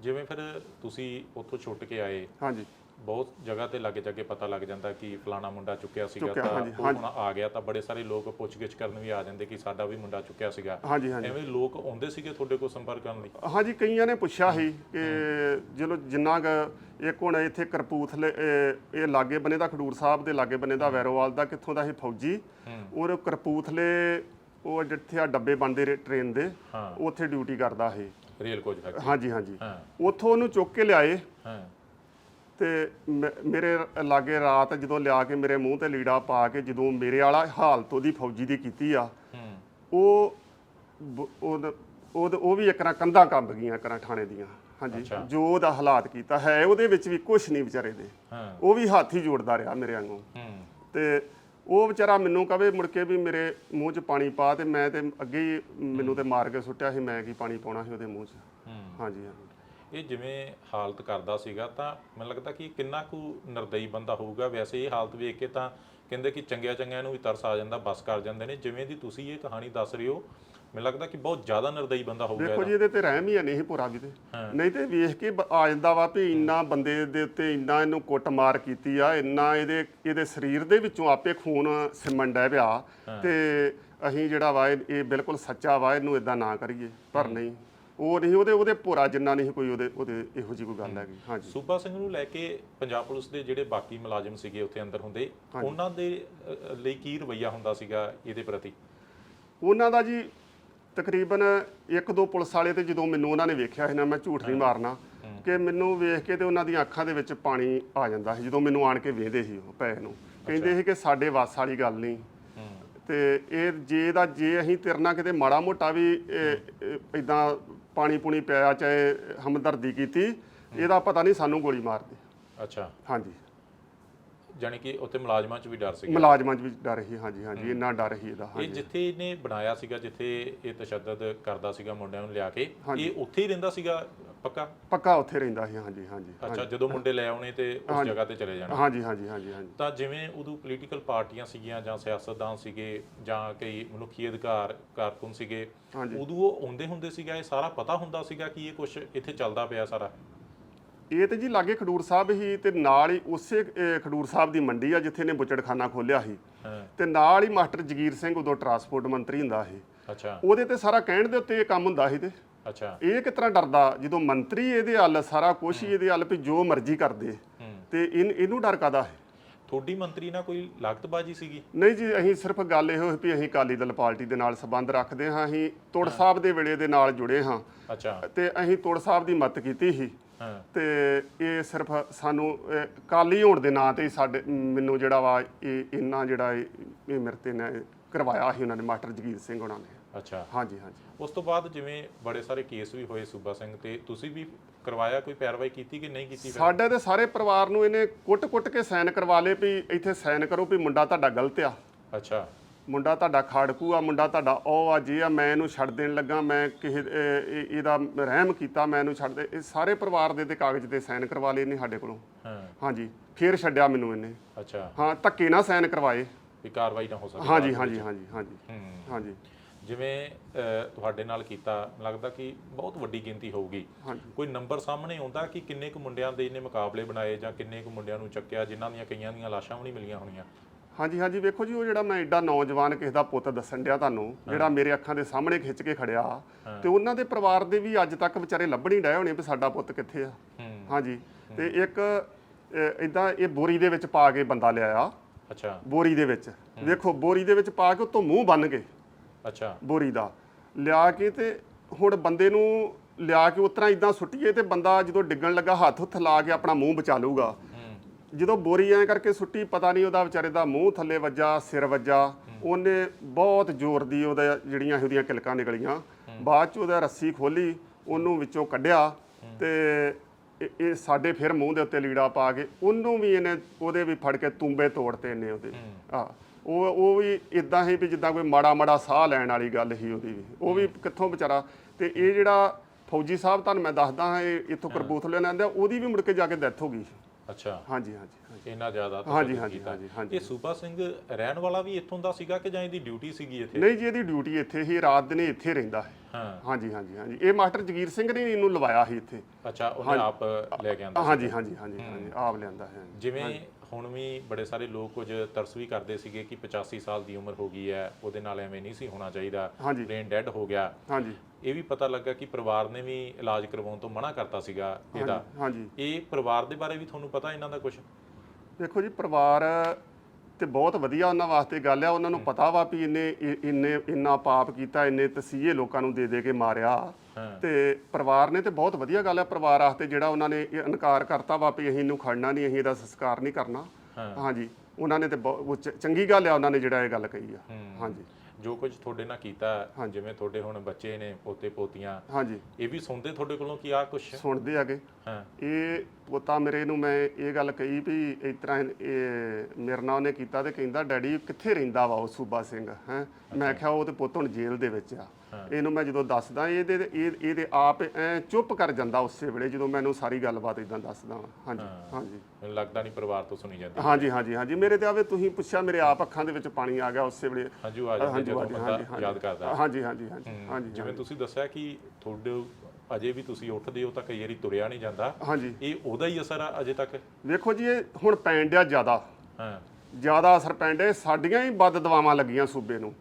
ਜਿਵੇਂ ਫਿਰ ਤੁਸੀਂ ਉੱਥੋਂ ਛੁੱਟ ਕੇ ਆਏ ਹਾਂਜੀ। ਬਹੁਤ ਜਗ੍ਹਾ ਤੇ ਲੱਗੇ ਜਾ ਕੇ ਪਤਾ ਲੱਗ ਜਾਂਦਾ ਕਿ ਫਲਾਣਾ ਮੁੰਡਾ ਚੁੱਕਿਆ ਸੀਗਾ ਚੁੱਕਿਆ, ਤਾਂ ਹਾਂਜੀ, ਉਹ ਹੁਣ ਆ ਗਿਆ ਤਾਂ ਬੜੇ ਸਾਰੇ ਲੋਕ ਪੁੱਛਗਿੱਛ ਕਰਨ ਵੀ ਆ ਜਾਂਦੇ ਕਿ ਸਾਡਾ ਵੀ ਮੁੰਡਾ ਚੁੱਕਿਆ ਸੀਗਾ। ਹਾਂਜੀ ਹਾਂਜੀ। ਐਵੇਂ ਲੋਕ ਆਉਂਦੇ ਸੀਗੇ ਤੁਹਾਡੇ ਕੋਲ ਸੰਪਰਕ ਕਰਨ ਲਈ? ਹਾਂਜੀ ਕਈਆਂ ਨੇ ਪੁੱਛਿਆ ਸੀ ਕਿ ਚਲੋ ਜਿੰਨਾ ਕੁ ਇੱਕ ਹੁਣ ਇੱਥੇ ਕਰਪੂਥਲੇ ਇਹ- ਇਹ ਲਾਗੇ ਬਨੇ ਦਾ ਖਡੂਰ ਸਾਹਿਬ ਦੇ ਲਾਗੇ ਬਨੇ ਦਾ ਵੈਰੋਵਾਲ ਦਾ ਕਿੱਥੋਂ ਦਾ ਸੀ ਫੌਜੀ। ਔਰ ਕਰਪੂਥਲੇ ਉਹ ਜਿੱਥੇ ਆ ਡੱਬੇ ਬਣਦੇ ਰਹੇ ਟ੍ਰੇਨ ਦੇ ਹਾਂ। ਉੱਥੇ ਡਿਊਟੀ ਕਰਦਾ ਸੀ। ਰੇਲ ਕੋਚ ਫੈਕਟਰੀ ਹਾਂਜੀ ਹਾਂਜੀ। ਹਾਂ। ਉੱਥੋਂ ਉਹਨੂੰ ਚੁੱਕ ਕੇ ਲਿਆਏ। ਹਾਂ। ਤੇ ਮੇਰੇ ਲਾਗੇ ਰਾਤ ਜਦੋਂ ਲਿਆ ਕੇ ਮੇਰੇ ਮੂੰਹ ਤੇ ਲੀੜਾ ਪਾ ਕੇ ਜਦੋਂ ਮੇਰੇ ਵਾਲਾ ਹਾਲਤ ਉਹਦੀ ਫੌਜੀ ਦੀ ਕੀਤੀ ਆ ਉਹ ਉਹਦ- ਉਹ ਵੀ ਇੱਕ ਨਾ ਕੰਧਾਂ ਕੰਬ ਗਈਆਂ ਨਾ ਥਾਣੇ ਦੀਆਂ। ਹਾਂਜੀ। ਜੋ ਉਹਦਾ ਹਾਲਾਤ ਕੀਤਾ ਹੈ ਉਹਦੇ ਵਿੱਚ ਵੀ ਕੁਝ ਨਹੀਂ ਵਿਚਾਰੇ ਦੇ। ਉਹ ਵੀ ਹੱਥ ਹੀ ਜੋੜਦਾ ਰਿਹਾ ਮੇਰੇ ਵਾਂਗੂ। ਤੇ ਉਹ ਵਿਚਾਰਾ ਮੈਨੂੰ ਕਵੇ ਮੁੜ ਕੇ ਵੀ ਮੇਰੇ ਮੂੰਹ 'ਚ ਪਾਣੀ ਪਾ ਤੇ ਮੈਂ ਤੇ ਅੱਗੇ ਹੀ ਮੈਨੂੰ ਤੇ ਮਾਰ ਕੇ ਸੁੱਟਿਆ ਸੀ ਮੈਂ ਕੀ ਪਾਣੀ ਪਾਉਣਾ ਸੀ ਉਹਦੇ ਮੂੰਹ 'ਚ। ਹਾਂਜੀ ਹਾਂਜੀ। ਇਹ ਜਿਵੇਂ ਹਾਲਤ ਕਰਦਾ ਸੀਗਾ ਤਾਂ ਮੈਨੂੰ ਲੱਗਦਾ ਕਿ ਕਿੰਨਾ ਕੁ ਨਰਦਈ ਬੰਦਾ ਹੋਊਗਾ। ਵੈਸੇ ਇਹ ਹਾਲਤ ਵੇਖ ਕੇ ਤਾਂ ਕਹਿੰਦੇ ਕਿ ਚੰਗਿਆ ਚੰਗਿਆਂ ਨੂੰ ਵੀ ਤਰਸ ਆ ਜਾਂਦਾ ਬਸ ਕਰ ਜਾਂਦੇ ਨੇ। ਜਿਵੇਂ ਦੀ ਤੁਸੀਂ ਇਹ ਕਹਾਣੀ ਦੱਸ ਰਹੇ ਹੋ ਮੈਨੂੰ ਲੱਗਦਾ ਕਿ ਬਹੁਤ ਜ਼ਿਆਦਾ ਨਿਰਦਈ ਬੰਦਾ ਹੋਊਗਾ ਦੇਖੋ ਜੀ ਇਹਦਾ ਤੇ ਰਹਿਮ ਹੀ ਹੈ ਨਹੀਂ ਭੋਰਾ ਵੀ ਤੇ। ਨਹੀਂ ਤੇ ਵੇਖ ਕੇ ਆ ਜਾਂਦਾ ਵਾ ਵੀ ਇੰਨਾ ਬੰਦੇ ਦੇ ਉੱਤੇ ਇੰਨਾ ਇਹਨੂੰ ਕੁੱਟਮਾਰ ਕੀਤੀ ਆ ਇੰਨਾ ਇਹਦੇ ਇਹਦੇ ਸਰੀਰ ਦੇ ਵਿੱਚੋਂ ਆਪੇ ਖੂਨ ਸਿਮਣ ਡੈ ਪਿਆ। ਤੇ ਅਸੀਂ ਜਿਹੜਾ ਵਾ ਇਹ ਬਿਲਕੁਲ ਸੱਚਾ ਵਾ ਇਹਨੂੰ ਇਦਾਂ ਨਾ ਕਰੀਏ ਪਰ ਨਹੀਂ। ਉਹ ਨਹੀਂ ਉਹਦੇ ਉਹਦੇ ਭੋਰਾ ਜਿੰਨਾ ਨਹੀਂ ਕੋਈ ਉਹਦੇ ਉਹਦੇ ਇਹੋ ਜਿਹੀ ਕੋਈ ਗੱਲ ਹੈਗੀ। ਹਾਂਜੀ। ਸੂਬਾ ਸਿੰਘ ਨੂੰ ਲੈ ਕੇ ਪੰਜਾਬ ਪੁਲਿਸ ਦੇ ਜਿਹੜੇ ਬਾਕੀ ਮੁਲਾਜ਼ਮ ਸੀਗੇ ਉੱਥੇ ਅੰਦਰ ਹੁੰਦੇ ਉਹਨਾਂ ਦੇ ਅ, ਲਈ ਕੀ ਰਵਈਆ ਹੁੰਦਾ ਸੀਗਾ ਇਹਦੇ ਪ੍ਰਤੀ? ਉਹਨਾਂ ਦਾ ਜੀ ਤਕਰੀਬਨ ਇੱਕ ਦੋ ਪੁਲਿਸ ਵਾਲੇ ਤੇ ਜਦੋਂ ਮੈਨੂੰ ਉਹਨਾਂ ਨੇ ਵੇਖਿਆ ਸੀ ਨਾ ਮੈਂ ਝੂਠ ਨਹੀਂ ਮਾਰਨਾ ਕਿ ਮੈਨੂੰ ਵੇਖ ਕੇ ਤੇ ਉਹਨਾਂ ਦੀਆਂ ਅੱਖਾਂ ਦੇ ਵਿੱਚ ਪਾਣੀ ਆ ਜਾਂਦਾ ਸੀ ਜਦੋਂ ਮੈਨੂੰ ਆਣ ਕੇ ਵੇਖਦੇ ਸੀ ਉਹ ਪੈ ਨੂੰ। ਕਹਿੰਦੇ ਸੀ ਕਿ ਸਾਡੇ ਵੱਸ ਵਾਲੀ ਗੱਲ ਨਹੀਂ। ਤੇ ਇਹ ਜੇ ਦਾ ਜੇ ਅਸੀਂ ਤੇਰੇ ਨਾਲ ਕਿਤੇ ਮਾੜਾ ਮੋਟਾ ਵੀ ਇਦਾਂ ਪਾਣੀ ਪੁਣੀ ਪਿਆ ਚਾਹੇ ਹਮਦਰਦੀ ਕੀਤੀ ਇਹਦਾ ਪਤਾ ਨਹੀਂ ਸਾਨੂੰ ਗੋਲੀ ਮਾਰਦੇ। ਅੱਛਾ। ਹਾਂਜੀ। ਜਾਣੀ ਕਿ ਉੱਥੇ ਮੁਲਾਜ਼ਮਾਂ 'ਚ ਵੀ ਡਰ ਸੀਗਾ। ਮੁਲਾਜ਼ਮਾਂ 'ਚ ਵੀ ਡਰ ਸੀ ਹਾਂਜੀ ਹਾਂਜੀ ਇੰਨਾ ਡਰ ਸੀ ਇਹਦਾ ਇਹ ਹਾਂਜੀ। ਜਿੱਥੇ ਇਹਨੇ ਬਣਾਇਆ ਸੀਗਾ ਜਿੱਥੇ ਇਹ ਤਸ਼ੱਦਦ ਕਰਦਾ ਸੀਗਾ ਮੁੰਡਿਆਂ ਨੂੰ ਲਿਆ ਕੇ ਇਹ ਉੱਥੇ ਹੀ ਰਹਿੰਦਾ ਸੀਗਾ ਪੱਕਾ? ਪੱਕਾ ਉੱਥੇ ਰਹਿੰਦਾ ਸੀ ਹਾਂਜੀ ਹਾਂਜੀ ਅੱਛਾ ਜਦੋਂ ਮੁੰਡੇ ਲੈ ਆਉਣੇ ਤੇ ਉਸ ਜਗ੍ਹਾ ਤੇ ਚਲੇ ਜਾਣਾ। ਹਾਂਜੀ ਹਾਂਜੀ ਹਾਂਜੀ ਹਾਂਜੀ। ਤਾਂ ਜਿਵੇਂ ਉਦੋਂ ਪੋਲੀਟੀਕਲ ਪਾਰਟੀਆਂ ਸੀਗੀਆਂ ਜਾਂ ਸਿਆਸਤਦਾਨ ਸੀਗੇ ਜਾਂ ਕਈ ਮਨੁੱਖੀ ਅਧਿਕਾਰ ਕਾਰਕੁਨ ਸੀਗੇ ਉਦੋਂ ਉਹ ਆਉਂਦੇ ਹੁੰਦੇ ਸੀਗਾ ਇਹ ਸਾਰਾ ਪਤਾ ਹੁੰਦਾ ਸੀਗਾ ਕਿ ਇਹ ਕੁਝ ਇੱਥੇ ਚੱਲਦਾ ਪਿਆ ਸਾਰਾ। ਇਹ ਤੇ ਜੀ ਲਾਗੇ ਖਡੂਰ ਸਾਹਿਬ ਹੀ ਤੇ ਨਾਲ ਹੀ ਉਸੇ ਅਹ, ਖਡੂਰ ਸਾਹਿਬ ਦੀ ਮੰਡੀ ਆ ਜਿੱਥੇ ਨੇ ਬੁੱਚੜਖਾਨਾ ਖੋਲਿਆ ਸੀ। ਤੇ ਨਾਲ ਹੀ ਮਾਸਟਰ ਜਗੀਰ ਸਿੰਘ ਉਦੋਂ ਟਰਾਂਸਪੋਰਟ ਮੰਤਰੀ ਹੁੰਦਾ ਸੀ। ਅੱਛਾ। ਉਹਦੇ ਤੇ ਸਾਰਾ ਕਹਿਣ ਦੇ ਉੱਤੇ ਇਹ ਕੰਮ ਹੁੰਦਾ ਸੀ ਤੇ। ਅੱਛਾ। ਇਹ ਕਿਸ ਤਰ੍ਹਾਂ ਡਰਦਾ? ਜਦੋਂ ਮੰਤਰੀ ਇਹਦੇ ਹੱਲ ਸਾਰਾ ਕੁਛ ਹੀ ਇਹਦੇ ਹੱਲ ਵੀ ਜੋ ਮਰਜ਼ੀ ਕਰਦੇ। ਤੇ ਇਨ- ਇਹਨੂੰ ਡਰ ਕਾਦਾ ਹੈ? ਤੁਹਾਡੀ ਮੰਤਰੀ ਨਾਲ ਕੋਈ ਲਾਗਤਬਾਜੀ ਸੀਗੀ? ਨਹੀਂ ਜੀ ਅਸੀਂ ਸਿਰਫ ਗੱਲ ਇਹੋ ਵੀ ਅਸੀਂ ਅਕਾਲੀ ਦਲ ਪਾਰਟੀ ਦੇ ਨਾਲ ਸੰਬੰਧ ਰੱਖਦੇ ਹਾਂ ਅਸੀਂ ਤੁੜ ਸਾਹਿਬ ਦੇ ਵੇਲੇ ਦੇ ਨਾਲ ਜੁੜੇ ਹਾਂ। ਅੱਛਾ। ਤੇ ਅਸੀਂ ਤੁੜ ਸਾਹਿਬ ਦੀ ਮਦਦ ਕੀਤੀ ਸੀ। ਹਾਂ। ਤੇ ਇਹ ਸਿਰਫ ਸਾਨੂੰ ਕਾਲੀ ਹੋਣ ਦੇ ਨਾਂ ਤੇ ਹੀ ਸਾਡੇ ਮੈਨੂੰ ਜਿਹੜਾ ਵਾ ਇਹ ਇੰਨਾ ਜਿਹੜਾ ਇਹ ਮੇਰੇ ਤੇ ਨੇ ਕਰਵਾਇਆ ਸੀ ਉਹਨਾਂ ਨੇ ਮਾਸਟਰ ਜਗੀਰ ਸਿੰਘ ਉਹਨਾਂ ਨੇ। ਅੱਛਾ। ਹਾਂਜੀ ਹਾਂਜੀ। ਉਸ ਤੋਂ ਬਾਅਦ ਜਿਵੇਂ ਬੜੇ ਸਾਰੇ ਕੇਸ ਵੀ ਹੋਏ ਸੂਬਾ ਸਿੰਘ ਤੇ ਤੁਸੀਂ ਵੀ ਕਰਵਾਇਆ ਕੋਈ ਪੈਰਵਾਈ ਕੀਤੀ ਕਿ ਨਹੀਂ ਕੀਤੀ ਫਿਰ? ਸਾਡੇ ਦੇ ਸਾਰੇ ਪਰਿਵਾਰ ਨੂੰ ਇਹਨੇ ਕੁੱਟ-ਕੁੱਟ ਕੇ ਸਾਈਨ ਕਰਵਾ ਲਏ ਵੀ ਇੱਥੇ ਸਾਈਨ ਕਰੋ ਵੀ ਮੁੰਡਾ ਤੁਹਾਡਾ ਗਲਤ ਆ। ਅੱਛਾ। ਮੁੰਡਾ ਤੁਹਾਡਾ ਖਾੜਕੂ ਆ ਮੁੰਡਾ ਤੁਹਾਡਾ ਉਹ ਆ ਜੇ ਆ ਮੈਂ ਇਹਨੂੰ ਛੱਡ ਦੇਣ ਲੱਗਾ ਮੈਂ ਕਿਸੇ ਇਹ- ਇਹ- ਇਹਦਾ ਰਹਿਮ ਕੀਤਾ ਮੈਂ ਇਹਨੂੰ ਛੱਡ ਦੇ। ਇਹ ਸਾਰੇ ਪਰਿਵਾਰ ਦੇ ਤੇ ਕਾਗਜ਼ ਤੇ ਸਾਈਨ ਕਰਵਾ ਲਏ ਨੇ ਸਾਡੇ ਕੋਲੋਂ। ਹਾਂ। ਹਾਂਜੀ ਫੇਰ ਛੱਡਿਆ ਮੈਨੂੰ ਇਹਨੇ। ਅੱਛਾ। ਹਾਂ ਧੱਕੇ ਨਾਲ ਸਾਈਨ ਕਰਵਾਏ। ਵੀ ਕਾਰਵਾਈ ਨਾ ਹੋ ਸਕੇ। ਹਾਂਜੀ ਹਾਂਜੀ ਹਾਂਜੀ ਹਾਂਜੀ। ਹੂੰ। ਹਾਂਜੀ। ਜਿਵੇਂ ਤੁਹਾਡੇ ਨਾਲ ਕੀਤਾ ਲੱਗਦਾ ਕਿ ਬਹੁਤ ਵੱਡੀ ਗਿਣਤੀ ਹੋਊਗੀ। ਕੋਈ ਨੰਬਰ ਸਾਹਮਣੇ ਆਉਂਦਾ ਕਿ ਕਿੰਨੇ ਕੁ ਮੁੰਡਿਆਂ ਦੇ ਇਹਨੇ ਮੁਕਾਬਲੇ ਬਣਾਏ ਜਾਂ ਕਿੰਨੇ ਕੁ ਮੁੰਡਿਆਂ ਨੂੰ ਚੱਕਿਆ ਜਿਨ੍ਹਾਂ ਦੀਆਂ ਕਈਆਂ ਦੀਆਂ ਲਾਸ਼ਾਂ ਵੀ ਨਹੀਂ ਮਿਲੀਆਂ ਹੋਣੀਆਂ? ਹਾਂਜੀ ਹਾਂਜੀ ਵੇਖੋ ਜੀ ਉਹ ਜਿਹੜਾ ਮੈਂ ਐਡਾ ਨੌਜਵਾਨ ਕਿਸੇ ਦਾ ਪੁੱਤ ਦੱਸਣ ਡਿਆ ਤੁਹਾਨੂੰ ਜਿਹੜਾ ਮੇਰੇ ਅੱਖਾਂ ਦੇ ਸਾਹਮਣੇ ਖਿੱਚ ਕੇ ਖੜਿਆ ਤੇ ਉਹਨਾਂ ਦੇ ਪਰਿਵਾਰ ਦੇ ਵੀ ਅੱਜ ਤੱਕ ਵਿਚਾਰੇ ਲੱਭਣ ਹੀ ਡਏ ਹੋਣੇ ਵੀ ਸਾਡਾ ਪੁੱਤ ਕਿੱਥੇ ਆ। ਹਾਂਜੀ ਤੇ ਇੱਕ ਇਦਾਂ ਇਹ ਬੋਰੀ ਦੇ ਵਿੱਚ ਪਾ ਕੇ ਬੰਦਾ ਲਿਆਇਆ। ਅੱਛਾ। ਬੋਰੀ ਦੇ ਵਿੱਚ। ਵੇਖੋ ਬੋਰੀ ਦੇ ਵਿੱਚ ਪਾ ਕੇ ਉਤੋਂ ਮੂੰਹ ਬੰਨ ਕੇ। ਅੱਛਾ। ਬੋਰੀ ਦਾ। ਲਿਆ ਕੇ ਤੇ ਹੁਣ ਬੰਦੇ ਨੂੰ ਲਿਆ ਕੇ ਉਤਰਾ ਇਦਾਂ ਸੁੱਟੀਏ ਤੇ ਬੰਦਾ ਜਦੋਂ ਡਿੱਗਣ ਲੱਗਾ ਹੱਥ ਹੁੱਥ ਲਾ ਕੇ ਆਪਣਾ ਮੂੰਹ ਬਚਾ ਲੂਗਾ ਜਦੋਂ ਬੋਰੀ ਐ ਕਰਕੇ ਸੁੱਟੀ ਪਤਾ ਨਹੀਂ ਉਹਦਾ ਵਿਚਾਰੇ ਦਾ ਮੂੰਹ ਥੱਲੇ ਵੱਜਾ ਸਿਰ ਵੱਜਾ ਉਹਨੇ ਬਹੁਤ ਜ਼ੋਰ ਦੀ ਉਹਦਾ ਜਿਹੜੀਆਂ ਉਹਦੀਆਂ ਕਿਲਕਾਂ ਨਿਕਲੀਆਂ। ਬਾਅਦ ਚ ਉਹਦਾ ਰੱਸੀ ਖੋਲੀ ਉਹਨੂੰ ਵਿੱਚੋਂ ਕੱਢਿਆ ਤੇ ਇਹ- ਇਹ ਸਾਡੇ ਫਿਰ ਮੂੰਹ ਦੇ ਉੱਤੇ ਲੀੜਾ ਪਾ ਕੇ ਉਹਨੂੰ ਵੀ ਇਹਨੇ ਉਹਦੇ ਵੀ ਫੜ ਕੇ ਤੁੰਬੇ ਤੋੜਤੇ ਇਹਨੇ ਉਹਦੇ। ਆ ਉਹ ਉਹ ਵੀ ਇਦਾਂ ਹੀ ਵੀ ਜਿੱਦਾਂ ਕੋਈ ਮਾੜਾ ਮਾੜਾ ਸਾਹ ਲੈਣ ਵਾਲੀ ਗੱਲ ਹੀ ਉਹਦੀ ਵੀ। ਉਹ ਵੀ ਕਿੱਥੋਂ ਵਿਚਾਰਾ। ਤੇ ਇਹ ਜਿਹੜਾ ਫੌਜੀ ਸਾਹਿਬ ਤੁਹਾਨੂੰ ਮੈਂ ਦੱਸਦਾ ਹਾਂ ਇਹ ਇੱਥੋਂ ਕਰਬੂਥਲੇ ਲੈਂਦੇ ਉਹਦੀ ਵੀ ਮੁੜ ਕੇ ਜਾ ਕੇ ਡੈਥ ਹੋ ਗਈ ਅੱਛਾ। ਹਾਂਜੀ ਹਾਂਜੀ ਹਾਂਜੀ। ਇੰਨਾ ਜ਼ਿਆਦਾ ਤਸ਼ੱਦਦ ਹਾਂਜੀ, ਹਾਂਜੀ, ਕੀਤਾ। ਹਾਂਜੀ, ਹਾਂਜੀ। ਇਹ ਸੂਬਾ ਸਿੰਘ ਰਹਿਣ ਵਾਲਾ ਵੀ ਇੱਥੋਂ ਦਾ ਸੀਗਾ ਕਿ ਜਾਂ ਇਹਦੀ ਡਿਊਟੀ ਸੀਗੀ ਇੱਥੇ? ਨਹੀਂ ਜੀ ਇਹਦੀ ਡਿਊਟੀ ਇੱਥੇ ਹੀ ਰਾਤ ਦਿਨੇ ਇੱਥੇ ਰਹਿੰਦਾ ਹੈ। ਹਾਂ। ਹਾਂਜੀ ਹਾਂਜੀ ਹਾਂਜੀ। ਇਹ ਮਾਸਟਰ ਜਗੀਰ ਸਿੰਘ ਨੇ ਇਹਨੂੰ ਲਵਾਇਆ ਸੀ ਇੱਥੇ। ਅੱਛਾ ਉਹਨੇ ਆਪ ਲੈ ਕੇ ਆਂਦਾ ਹਾਂਜੀ ਹਾਂਜੀ ਹਾਂਜੀ ਹਾਂਜੀ ਆਪ ਲਿਆਂਦਾ ਹੈ। ਜਿਵੇਂ ਹੁਣ ਵੀ ਬੜੇ ਸਾਰੇ ਲੋਕ ਕੁਝ ਤਰਸ ਵੀ ਕਰਦੇ ਸੀਗੇ ਕਿ 85 ਸਾਲ ਦੀ ਉਮਰ ਹੋ ਗਈ ਹੈ ਉਹਦੇ ਨਾਲ ਐਵੇਂ ਨਹੀਂ ਸੀ ਹੋਣਾ ਚਾਹੀਦਾ। ਹਾਂਜੀ। ਬ੍ਰੇਨ ਡੈਡ ਹੋ ਗਿਆ। ਹਾਂਜੀ। ਇਹ ਵੀ ਪਤਾ ਲੱਗਾ ਕਿ ਪਰਿਵਾਰ ਨੇ ਵੀ ਇਲਾਜ ਕਰਵਾਉਣ ਤੋਂ ਮਨਾ ਕਰਤਾ ਸੀਗਾ ਇਹਦਾ। ਹਾਂਜੀ। ਇਹ ਪਰਿਵਾਰ ਦੇ ਬਾਰੇ ਵੀ ਤੁਹਾਨੂੰ ਪਤਾ ਇਹਨਾਂ ਦਾ ਕੁਝ ਦੇਖੋ ਜੀ ਪਰਿਵਾਰ ਤੇ ਬਹੁਤ ਵਧੀਆ ਉਹਨਾਂ ਵਾਸਤੇ ਗੱਲ ਆ। ਉਹਨਾਂ ਨੂੰ ਪਤਾ ਵਾ ਵੀ ਇਹਨੇ ਇ- ਇੰਨੇ ਇੰਨਾ ਪਾਪ ਕੀਤਾ ਇੰਨੇ ਤਸੀਹੇ ਲੋਕਾਂ ਨੂੰ ਦੇ ਦੇ ਕੇ ਮਾਰਿਆ। ਤੇ ਪਰਿਵਾਰ ਨੇ ਤੇ ਬਹੁਤ ਵਧੀਆ ਗੱਲ ਆ। ਪਰਿਵਾਰ ਵਾਸਤੇ ਜਿਹੜਾ ਉਹਨਾਂ ਨੇ ਇਹ ਇਨਕਾਰ ਕਰਤਾ ਵਾ ਵੀ ਅਸੀਂ ਇਹਨੂੰ ਖੜਨਾ ਨਹੀਂ ਅਸੀਂ ਇਹਦਾ ਸੰਸਕਾਰ ਨਹੀਂ ਕਰਨਾ। ਹਾਂਜੀ। ਉਹਨਾਂ ਨੇ ਤੇ ਉਹ ਚ- ਚੰਗੀ ਗੱਲ ਆ ਉਹਨਾਂ ਨੇ ਜਿਹੜਾ ਇਹ ਗੱਲ ਕਹੀ ਆ। ਹਾਂਜੀ। ਜੋ ਕੁਝ ਤੁਹਾਡੇ ਨਾਲ ਕੀਤਾ ਜਿਵੇਂ ਤੁਹਾਡੇ ਹੁਣ ਬੱਚੇ ਨੇ ਪੋਤੇ ਪੋਤੀਆਂ। ਹਾਂਜੀ। ਇਹ ਵੀ ਸੁਣਦੇ ਤੁਹਾਡੇ ਕੋਲੋਂ ਕਿ ਆ ਕੁਝ ਸੁਣਦੇ ਆਗੇ ਹਾਂ। ਇਹ ਪੋਤਾ ਮੇਰੇ ਨੂੰ ਮੈਂ ਇਹ ਗੱਲ ਕਹੀ ਵੀ ਇਸ ਤਰ੍ਹਾਂ ਇਹ ਮੇਰੇ ਨਾਲ ਉਹਨੇ ਕੀਤਾ ਤੇ ਕਹਿੰਦਾ ਡੈਡੀ ਕਿੱਥੇ ਰਹਿੰਦਾ ਵਾ ਉਹ ਸੂਬਾ ਸਿੰਘ? ਹੈ? ਮੈਂ ਕਿਹਾ ਉਹ ਤੇ ਪੁੱਤ ਹੁਣ ਜੇਲ੍ਹ ਦੇ ਵਿੱਚ ਆ। ਇਹਨੂੰ ਮੈਂ ਜਦੋਂ ਦੱਸਦਾ ਇਹਦੇ ਇਹ ਇਹਦੇ ਆਪ ਐ ਚੁੱਪ ਕਰ ਜਾਂਦਾ ਉਸੇ ਵੇਲੇ ਜਦੋਂ ਮੈਨੂੰ ਸਾਰੀ ਗੱਲਬਾਤ ਇਦਾਂ ਦੱਸਦਾ ਵਾਂ। ਹਾਂਜੀ ਹਾਂਜੀ। ਮੈਨੂੰ ਲੱਗਦਾ ਨਹੀਂ ਪਰਿਵਾਰ ਤੋਂ ਸੁਣੀ ਜਾਂਦੀ। ਹਾਂਜੀ ਹਾਂਜੀ ਹਾਂਜੀ। ਮੇਰੇ ਤੇ ਆਵੇ ਤੁਸੀਂ ਪੁੱਛਿਆ ਮੇਰੇ ਆਪ ਅੱਖਾਂ ਦੇ ਵਿੱਚ ਪਾਣੀ ਆ ਗਿਆ ਉਸੇ ਵੇਲੇ। ਹੰਝੂ ਆ ਜਾਂਦੇ ਜਦੋਂ ਬੰਦਾ ਯਾਦ ਕਰਦਾ। ਹਾਂਜੀ ਹਾਂਜੀ ਹਾਂਜੀ ਹਾਂਜੀ ਜਿਵੇਂ ਤੁਸੀਂ ਦੱਸਿਆ ਕਿ ਤੁਹਾਡੇ ਅਜੇ ਵੀ ਤੁਸੀਂ ਉੱਠਦੇ ਹੋ ਤਾਂ ਕਈ ਵਾਰੀ ਤੁਰਿਆ ਨਹੀਂ ਜਾਂਦਾ। ਹਾਂਜੀ। ਇਹ ਉਹਦਾ ਹੀ ਅਸਰ ਆ ਅਜੇ ਤੱਕ? ਵੇਖੋ ਜੀ ਇਹ ਹੁਣ ਪੈਣ ਡਿਆ ਜ਼ਿਆਦਾ। ਹਾਂ। ਜ਼ਿਆਦਾ ਅਸਰ ਪੈਣ ਡਿਆ। ਸਾਡੀਆਂ ਹੀ ਬਦ ਦਵਾਵਾਂ ਲੱਗੀਆਂ ਸੂਬੇ ਨੂੰ।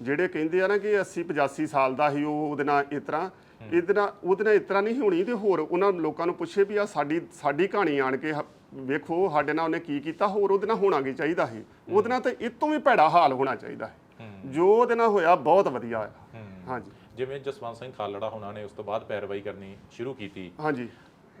ਜਿਹੜੇ ਕਹਿੰਦੇ ਆ ਨਾ ਕਿ 80 85 ਸਾਲ ਦਾ ਹੀ ਉਹ ਉਹਦੇ ਨਾਲ ਇਸ ਤਰ੍ਹਾਂ ਇਹਦੇ ਨਾਲ ਉਹਦੇ ਨਾਲ ਇਸ ਤਰ੍ਹਾਂ ਨਹੀਂ ਹੋਣੀ ਤੇ ਹੋਰ ਉਹਨਾਂ ਲੋਕਾਂ ਨੂੰ ਪੁੱਛੇ ਵੀ ਆ ਸਾਡੀ ਸਾਡੀ ਕਹਾਣੀ ਆਣ ਕੇ ਵੇਖੋ ਸਾਡੇ ਨਾਲ ਉਹਨੇ ਕੀ ਕੀਤਾ? ਹੋਰ ਉਹਦੇ ਨਾਲ ਹੋਣਾ ਕੀ ਚਾਹੀਦਾ ਸੀ? ਉਹਦੇ ਨਾਲ ਤੇ ਇਹ ਤੋਂ ਵੀ ਭੈੜਾ ਹਾਲ ਹੋਣਾ ਚਾਹੀਦਾ ਹੈ। ਜੋ ਉਹਦੇ ਨਾਲ ਹੋਇਆ ਬਹੁਤ ਵਧੀਆ ਹੋਇਆ। ਹਾਂਜੀ। ਜਿਵੇਂ ਜਸਵੰਤ ਸਿੰਘ ਖਾਲੜਾ ਹੁਣਾਂ ਨੇ ਉਸ ਤੋਂ ਬਾਅਦ ਪੈਰਵਾਈ ਕਰਨੀ ਸ਼ੁਰੂ ਕੀਤੀ। ਹਾਂਜੀ।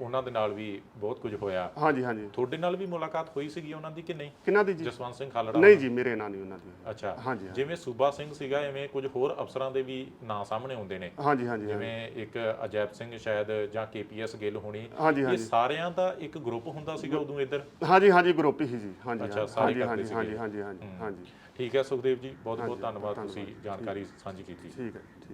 ਉਹਨਾਂ ਦੇ ਨਾਲ ਵੀ ਬਹੁਤ ਕੁਝ ਹੋਇਆ। ਹਾਂਜੀ ਹਾਂਜੀ। ਤੁਹਾਡੇ ਨਾਲ ਵੀ ਮੁਲਾਕਾਤ ਹੋਈ ਸੀਗੀ ਉਹਨਾਂ ਦੀ ਕਿ ਨਹੀਂ? ਕਿਹਨਾਂ ਦੀ ਜੀ? ਜਸਵੰਤ ਸਿੰਘ ਖਾਲੜਾ ਨਹੀਂ ਜੀ ਮੇਰੇ ਨਾਲ ਨਹੀਂ ਉਹਨਾਂ ਦੀ। ਅੱਛਾ। ਹਾਂਜੀ, ਜਿਵੇਂ ਸੂਬਾ ਸਿੰਘ ਸੀਗਾ ਐਵੇਂ ਕੁਝ ਹੋਰ ਅਫਸਰਾਂ ਦੇ ਵੀ ਨਾਂ ਸਾਹਮਣੇ ਆਉਂਦੇ ਨੇ। ਹਾਂਜੀ ਹਾਂਜੀ ਹਾਂਜੀ। ਜਿਵੇਂ ਇੱਕ ਅਜੈਬ ਸਿੰਘ ਸ਼ਾਇਦ ਜਾਂ ਕੇਪੀਐਸ ਗਿੱਲ ਹੋਣੀ। ਹਾਂਜੀ ਇਹ ਹਾਂਜੀ ਸਾਰਿਆਂ ਦਾ ਇੱਕ ਗਰੁੱਪ ਹੁੰਦਾ ਸੀਗਾ ਉਦੋਂ ਇੱਧਰ? ਹਾਂਜੀ ਹਾਂਜੀ ਗਰੁੱਪ ਹੀ ਜੀ। ਹਾਂਜੀ ਅੱਛਾ, ਹਾਂਜੀ, ਸਾਰੇ ਹਾਂਜੀ ਕਰਦੇ ਹਾਂਜੀ। ਹਾਂਜੀ ਹਾਂਜੀ ਹਾਂਜੀ ਠੀਕ ਹੈ ਸੁਖਦੇਵ ਜੀ ਬਹੁਤ ਬਹੁਤ ਧੰਨਵਾਦ ਤੁਸੀਂ ਜਾਣਕਾਰੀ ਸਾਂਝੀ ਕੀਤੀ। ਠੀਕ ਹੈ ਠੀਕ।